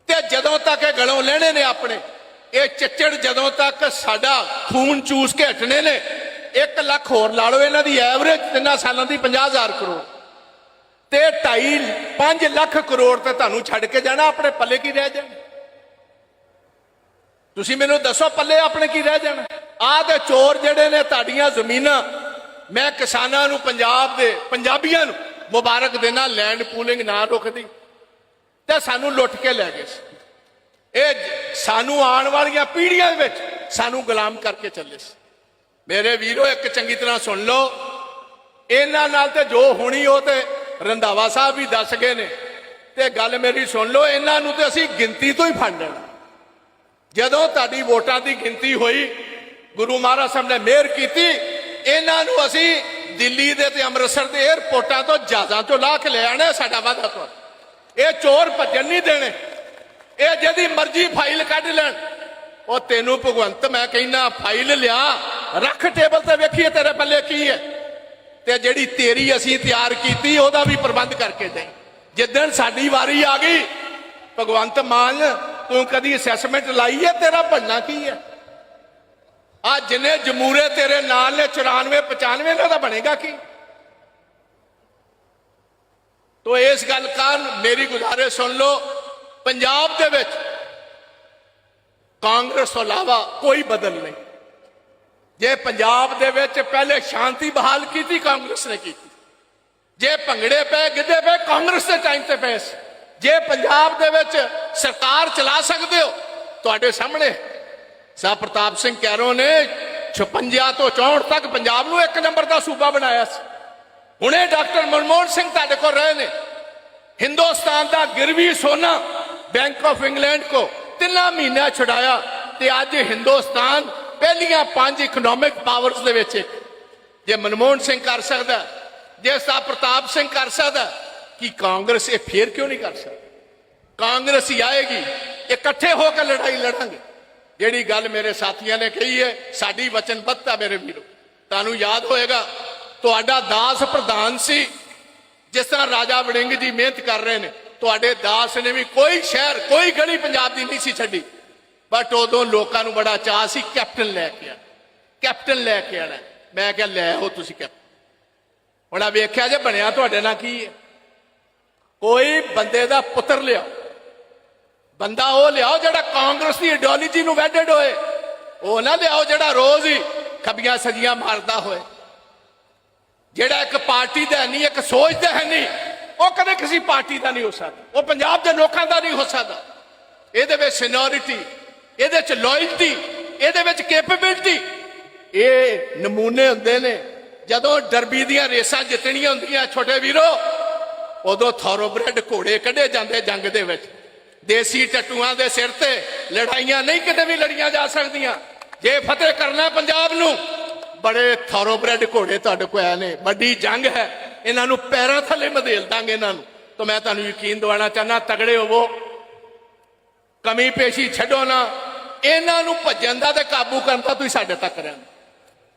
ਤੇ ਜਦੋਂ ਤੱਕ ਇਹ ਗਲੋਂ ਲੈਣੇ ਨੇ ਆਪਣੇ, ਇਹ ਚੱਚੜ ਜਦੋਂ ਤੱਕ ਸਾਡਾ ਖੂਨ ਚੂਸ ਕੇ ਹਟਣੇ ਨੇ 1 ਲੱਖ ਹੋਰ ਲਾ ਲਓ, ਇਹਨਾਂ ਦੀ ਐਵਰੇਜ ਤਿੰਨਾਂ ਸਾਲਾਂ ਦੀ 50000 ਕਰੋੜ। ਤੇ 2.5 5 ਲੱਖ ਕਰੋੜ ਤੇ ਤੁਹਾਨੂੰ ਛੱਡ ਕੇ ਜਾਣਾ, ਆਪਣੇ ਪੱਲੇ ਕੀ ਰਹਿ ਜਾਣਾ? ਤੁਸੀਂ ਮੈਨੂੰ ਦੱਸੋ, ਪੱਲੇ ਆਪਣੇ ਕੀ ਰਹਿ ਜਾਣਾ? ਆਹ ਤੇ ਚੋਰ ਜਿਹੜੇ ਨੇ ਤੁਹਾਡੀਆਂ ਜ਼ਮੀਨਾਂ, ਮੈਂ ਕਿਸਾਨਾਂ ਨੂੰ, ਪੰਜਾਬ ਦੇ, ਪੰਜਾਬੀਆਂ ਨੂੰ ਮੁਬਾਰਕ ਦੇਣਾ ਲੈਂਡ ਪੂਲਿੰਗ ਨਾ ਰੁਕਦੀ। ਤੇ ਸਾਨੂੰ ਲੁੱਟ ਕੇ ਲੈ ਗਏ ਸੀ। ਇਹ ਸਾਨੂੰ ਆਉਣ ਵਾਲੀਆਂ ਪੀੜ੍ਹੀਆਂ ਦੇ ਵਿੱਚ ਸਾਨੂੰ ਗੁਲਾਮ ਕਰਕੇ ਚੱਲੇ ਸੀ। ਮੇਰੇ ਵੀਰੋ, ਇੱਕ ਚੰਗੀ ਤਰ੍ਹਾਂ ਸੁਣ ਲਓ। ਇਹਨਾਂ ਨਾਲ ਤੇ ਜੋ ਹੋਣੀ, ਉਹ ਤੇ ਰੰਧਾਵਾ ਸਾਹਿਬ ਵੀ ਦੱਸ ਗਏ ਨੇ। ਤੇ ਗੱਲ ਮੇਰੀ ਸੁਣ ਲਓ, ਇਹਨਾਂ ਨੂੰ ਤੇ ਅਸੀਂ ਗਿਣਤੀ ਤੋਂ ਹੀ ਫੜ ਲੈਣਾ। ਜਦੋਂ ਤੁਹਾਡੀ ਵੋਟਾਂ ਦੀ ਗਿਣਤੀ ਹੋਈ, ਗੁਰੂ ਮਹਾਰਾਜ ਸਾਹਿਬ ਨੇ ਮਿਹਰ ਕੀਤੀ, ਇਹਨਾਂ ਨੂੰ ਅਸੀਂ ਦਿੱਲੀ ਦੇ ਤੇ ਅੰਮ੍ਰਿਤਸਰ ਦੇ 에ਅਰਪੋਰਟਾਂ ਤੋਂ ਜਹਾਜ਼ਾਂ ਤੋਂ ਲਾ ਕੇ ਲੈ ਆਣਾ ਸਾਡਾ ਵਾਅਦਾ ਤੋਂ ਇਹ ਚੋਰ ਭੱਜਣ ਨਹੀਂ ਦੇਣੇ। ਇਹ ਜਿਹਦੀ ਮਰਜ਼ੀ ਫਾਈਲ ਕੱਢ ਲੈਣ। ਉਹ ਤੈਨੂੰ ਭਗਵੰਤ, ਮੈਂ ਕਹਿੰਦਾ, ਫਾਈਲ ਲਿਆ, ਰੱਖ ਟੇਬਲ ਤੇ ਵੇਖੀਏ ਤੇਰੇ ਪੱਲੇ ਕੀ ਹੈ। ਤੇ ਜਿਹੜੀ ਤੇਰੀ ਅਸੀਂ ਤਿਆਰ ਕੀਤੀ, ਉਹਦਾ ਵੀ ਪ੍ਰਬੰਧ ਕਰਕੇ ਦੇਈ। ਜਿੱਦਣ ਸਾਡੀ ਵਾਰੀ ਆ ਗਈ, ਭਗਵੰਤ ਮਾਨ, ਤੂੰ ਕਦੀ ਅਸੈਸਮੈਂਟ ਲਾਈ ਹੈ? ਤੇਰਾ ਬਣਨਾ ਕੀ ਹੈ? ਆ ਜਿੰਨੇ ਜਮੂਰੇ ਤੇਰੇ ਨਾਲ ਨੇ 94 95 ਇਹਨਾਂ ਦਾ ਬਣੇਗਾ ਕੀ? ਤੋ ਇਸ ਗੱਲ ਕਾਰਨ ਮੇਰੀ ਗੁਜ਼ਾਰੇ ਸੁਣ ਲਓ, ਪੰਜਾਬ ਦੇ ਵਿੱਚ ਕਾਂਗਰਸ ਤੋਂ ਇਲਾਵਾ ਕੋਈ ਬਦਲ ਨਹੀਂ। ਜੇ ਪੰਜਾਬ ਦੇ ਵਿੱਚ ਪਹਿਲੇ ਸ਼ਾਂਤੀ ਬਹਾਲ ਕੀਤੀ, ਕਾਂਗਰਸ ਨੇ ਕੀਤੀ। ਜੇ ਭੰਗੜੇ ਪਏ ਗਿੱਧੇ ਪਏ ਕਾਂਗਰਸ ਦੇ ਟਾਈਮ ਤੇ ਪਏ ਜੇ ਪੰਜਾਬ ਦੇ ਵਿੱਚ ਸਰਕਾਰ ਚਲਾ ਸਕਦੇ ਹੋ, ਤੁਹਾਡੇ ਸਾਹਮਣੇ ਸਾਹ ਪ੍ਰਤਾਪ ਸਿੰਘ ਕੈਰੋ ਨੇ 56 ਤੋਂ 64 ਤੱਕ ਪੰਜਾਬ ਨੂੰ ਇੱਕ ਨੰਬਰ ਦਾ ਸੂਬਾ ਬਣਾਇਆ ਸੀ। ਹੁਣੇ ਡਾਕਟਰ ਮਨਮੋਹਨ ਸਿੰਘ ਤੁਹਾਡੇ ਕੋਲ ਰਹੇ ਨੇ। ਹਿੰਦੁਸਤਾਨ ਦਾ ਗਿਰਵੀ ਸੋਨਾ ਬੈਂਕ ਆਫ ਇੰਗਲੈਂਡ ਕੋ ਤਿੰਨਾਂ ਮਹੀਨਿਆਂ ਛੁਡਾਇਆ ਤੇ ਅੱਜ ਹਿੰਦੁਸਤਾਨ ਪਹਿਲੀਆਂ ਪੰਜ ਇਕਨੋਮਿਕ ਪਾਵਰਸ ਦੇ ਵਿੱਚ ਜੇ ਮਨਮੋਹਨ ਸਿੰਘ ਕਰ ਸਕਦਾ, ਜੇ ਸਾ ਪ੍ਰਤਾਪ ਸਿੰਘ ਕਰ ਸਕਦਾ, ਕਿ ਕਾਂਗਰਸ ਇਹ ਫੇਰ ਕਿਉਂ ਨਹੀਂ ਕਰ ਸਕਦੀ? ਕਾਂਗਰਸ ਹੀ ਆਏਗੀ, ਇਕੱਠੇ ਹੋ ਕੇ ਲੜਾਈ ਲੜਾਂਗੇ। ਜਿਹੜੀ ਗੱਲ ਮੇਰੇ ਸਾਥੀਆਂ ਨੇ ਕਹੀ ਹੈ, ਸਾਡੀ ਵਚਨਬੱਧਤਾ ਮੇਰੇ ਵੀਰੋ। ਤੁਹਾਨੂੰ ਯਾਦ ਹੋਏਗਾ, ਤੁਹਾਡਾ ਦਾਸ ਪ੍ਰਧਾਨ ਸੀ, ਜਿਸ ਤਰ੍ਹਾਂ ਰਾਜਾ ਵੜਿੰਗ ਜੀ ਮਿਹਨਤ ਕਰ ਰਹੇ ਨੇ, ਤੁਹਾਡੇ ਦਾਸ ਨੇ ਵੀ ਕੋਈ ਸ਼ਹਿਰ, ਕੋਈ ਗਲੀ ਪੰਜਾਬ ਦੀ ਨਹੀਂ ਸੀ ਛੱਡੀ। ਬਟ ਉਦੋਂ ਲੋਕਾਂ ਨੂੰ ਬੜਾ ਚਾਹ ਸੀ ਕੈਪਟਨ ਲੈ ਕੇ ਆ ਕੈਪਟਨ ਲੈ ਕੇ ਆਣਾ ਮੈਂ ਕਿਹਾ, ਲੈ ਆਓ ਤੁਸੀਂ ਕੈਪਟਨ ਹੁਣ ਆ ਵੇਖਿਆ ਜੇ ਬਣਿਆ ਤੁਹਾਡੇ ਨਾਲ ਕੀ ਹੈ। ਕੋਈ ਬੰਦੇ ਦਾ ਪੁੱਤਰ ਲਿਆਓ। ਬੰਦਾ ਉਹ ਲਿਆਓ ਜਿਹੜਾ ਕਾਂਗਰਸ ਦੀ ਆਈਡੀਓਲੋਜੀ ਨੂੰ ਵੈਡਡ ਹੋਏ। ਉਹ ਨਾ ਲਿਆਓ ਜਿਹੜਾ ਰੋਜ਼ ਹੀ ਖੱਬੀਆਂ ਸਜੀਆਂ ਮਾਰਦਾ ਹੋਏ। ਜਿਹੜਾ ਇੱਕ ਪਾਰਟੀ ਦਾ ਨਹੀਂ ਇੱਕ ਸੋਚ ਦਾ ਹੈ ਨਹੀਂ ਉਹ ਕਦੇ ਕਿਸੇ ਪਾਰਟੀ ਦਾ ਨਹੀਂ ਹੋ ਸਕਦਾ। ਉਹ ਪੰਜਾਬ ਦੇ ਲੋਕਾਂ ਦਾ ਨਹੀਂ ਹੋ ਸਕਦਾ। ਇਹਦੇ ਵਿੱਚ ਸੀਨੀਅਰਿਟੀ ਇਹਦੇ ਵਿੱਚ ਲਾਇਲਟੀ ਇਹਦੇ ਵਿੱਚ ਕੈਪੇਬਿਲਿਟੀ ਇਹ ਨਮੂਨੇ ਹੁੰਦੇ ਨੇ। ਜਦੋਂ ਡਰਬੀ ਦੀਆਂ ਰੇਸਾਂ ਜਿੱਤਣੀਆਂ ਹੁੰਦੀਆਂ, ਛੋਟੇ ਵੀਰੋ, ਉਦੋਂ ਥੋਰੋਬ੍ਰੈਡ ਘੋੜੇ ਕੱਢੇ ਜਾਂਦੇ ਜੰਗ ਦੇ ਵਿੱਚ। ਦੇਸੀ ਟੱਟੂਆਂ ਦੇ ਸਿਰ ਤੇ ਲੜਾਈਆਂ ਨਹੀਂ ਕਿਤੇ ਵੀ ਲੜੀਆਂ ਜਾ ਸਕਦੀਆਂ। ਜੇ ਫਤਿਹ ਕਰਨਾ ਪੰਜਾਬ ਨੂੰ, ਬੜੇ ਥੋਰੋਬ੍ਰੈਡ ਘੋੜੇ ਤੁਹਾਡੇ ਕੋਲ ਆਏ ਨੇ। ਵੱਡੀ ਜੰਗ ਹੈ। ਇਹਨਾਂ ਨੂੰ ਪੈਰਾਂ ਥੱਲੇ ਮਧੇਲ ਦਾਂਗੇ ਇਹਨਾਂ ਨੂੰ। ਤਾਂ ਮੈਂ ਤੁਹਾਨੂੰ ਯਕੀਨ ਦਿਵਾਉਣਾ ਚਾਹਨਾ ਤਗੜੇ ਹੋਵੋ। ਕਮੀ ਪੇਸ਼ੀ ਛੱਡੋ ਨਾ। ਇਹਨਾਂ ਨੂੰ ਭੱਜਣ ਦਾ ਤੇ ਕਾਬੂ ਕਰਨ ਦਾ ਤੁਸੀਂ ਸਾਡੇ ਤੱਕ ਰਹਿਣ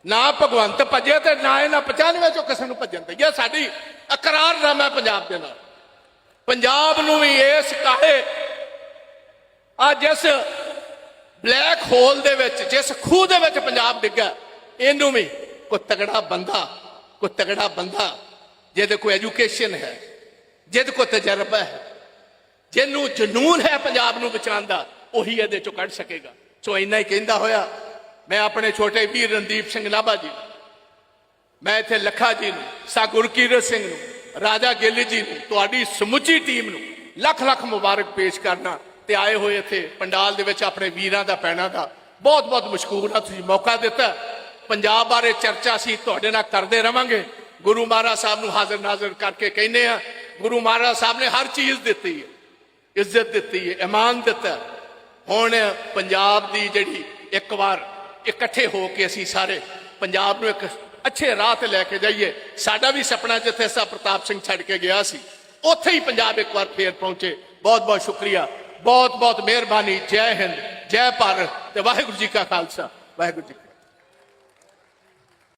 ਨਾ ਭਗਵੰਤ ਭੱਜੇ ਤੇ ਨਾ ਇਹਨਾਂ 95 ਚੋਂ ਕਿਸੇ ਨੂੰ ਭੱਜਣ ਤੇ। ਇਹ ਸਾਡੀ ਇਕਰਾਰਨਾਮਾ ਹੈ ਪੰਜਾਬ ਦੇ ਨਾਲ। ਪੰਜਾਬ ਨੂੰ ਵੀ ਇਸ ਕਾਹੇ ਆ ਜਿਸ ਬਲੈਕ ਹੋਲ ਦੇ ਵਿੱਚ, ਜਿਸ ਖੂਹ ਦੇ ਵਿੱਚ ਪੰਜਾਬ ਡਿੱਗਾ ਇਹਨੂੰ ਵੀ ਕੋਈ ਤਗੜਾ ਬੰਦਾ, ਕੋਈ ਤਗੜਾ ਬੰਦਾ, ਜਿਹਦੇ ਕੋਲ ਐਜੂਕੇਸ਼ਨ ਹੈ, ਜਿਹਦੇ ਕੋਲ ਤਜਰਬਾ ਹੈ, ਜਿਹਨੂੰ ਜਨੂਨ ਹੈ ਪੰਜਾਬ ਨੂੰ ਬਚਾਉਣ ਦਾ ਉਹੀ ਇਹਦੇ ਚੋਂ ਕੱਢ ਸਕੇਗਾ। ਸੋ ਇੰਨਾ ਹੀ ਕਹਿੰਦਾ ਹੋਇਆ, ਮੈਂ ਆਪਣੇ ਛੋਟੇ ਵੀਰ ਰਣਦੀਪ ਸਿੰਘ ਨਾਭਾ ਜੀ ਮੈਂ ਇੱਥੇ ਲੱਖਾ ਜੀ ਨੂੰ, ਸਾ ਸਿੰਘ ਨੂੰ, ਰਾਜਾ ਗਿੱਲ ਜੀ ਨੂੰ, ਤੁਹਾਡੀ ਸਮੁੱਚੀ ਟੀਮ ਨੂੰ ਲੱਖ ਲੱਖ ਮੁਬਾਰਕ ਪੇਸ਼ ਕਰਨਾ ਤੇ ਆਏ ਹੋਏ ਇੱਥੇ ਪੰਡਾਲ ਦੇ ਵਿੱਚ ਆਪਣੇ ਵੀਰਾਂ ਦਾ ਪੈਣਾ ਦਾ ਬਹੁਤ ਬਹੁਤ ਮਸ਼ਕੂਰ ਹਾਂ ਤੁਸੀਂ ਮੌਕਾ ਦਿੱਤਾ। ਪੰਜਾਬ ਬਾਰੇ ਚਰਚਾ ਸੀ ਤੁਹਾਡੇ ਨਾਲ ਕਰਦੇ ਰਵਾਂਗੇ। ਗੁਰੂ ਮਹਾਰਾਜ ਸਾਹਿਬ ਨੂੰ ਹਾਜ਼ਰ ਨਾਜ਼ਰ ਕਰਕੇ ਕਹਿੰਦੇ ਆ, ਗੁਰੂ ਮਹਾਰਾਜ ਸਾਹਿਬ ਨੇ ਹਰ ਚੀਜ਼ ਦਿੱਤੀ ਹੈ। ਇੱਜ਼ਤ ਦਿੱਤੀ ਹੈ, ਇਮਾਨ ਦਿੱਤਾ ਹੁਣ ਪੰਜਾਬ ਦੀ ਜਿਹੜੀ ਇੱਕ ਵਾਰ ਇਕੱਠੇ ਹੋ ਕੇ ਅਸੀਂ ਸਾਰੇ ਪੰਜਾਬ ਨੂੰ ਇੱਕ ਅੱਛੇ ਰਾਹ ਤੇ ਲੈ ਕੇ ਜਾਈਏ। ਸਾਡਾ ਵੀ ਸੁਪਨਾ ਜਿੱਥੇ ਸਾ ਪ੍ਰਤਾਪ ਸਿੰਘ ਛੱਡ ਕੇ ਗਿਆ ਸੀ, ਉੱਥੇ ਹੀ ਪੰਜਾਬ ਇੱਕ ਵਾਰ ਫੇਰ ਪਹੁੰਚੇ। ਬਹੁਤ ਬਹੁਤ ਸ਼ੁਕਰੀਆ। ਬਹੁਤ ਬਹੁਤ ਮਿਹਰਬਾਨੀ। ਜੈ ਹਿੰਦ, ਜੈ ਭਾਰਤ ਤੇ ਵਾਹਿਗੁਰੂ ਜੀ ਕਾ ਖਾਲਸਾ। ਵਾਹਿਗੁਰੂ ਜੀ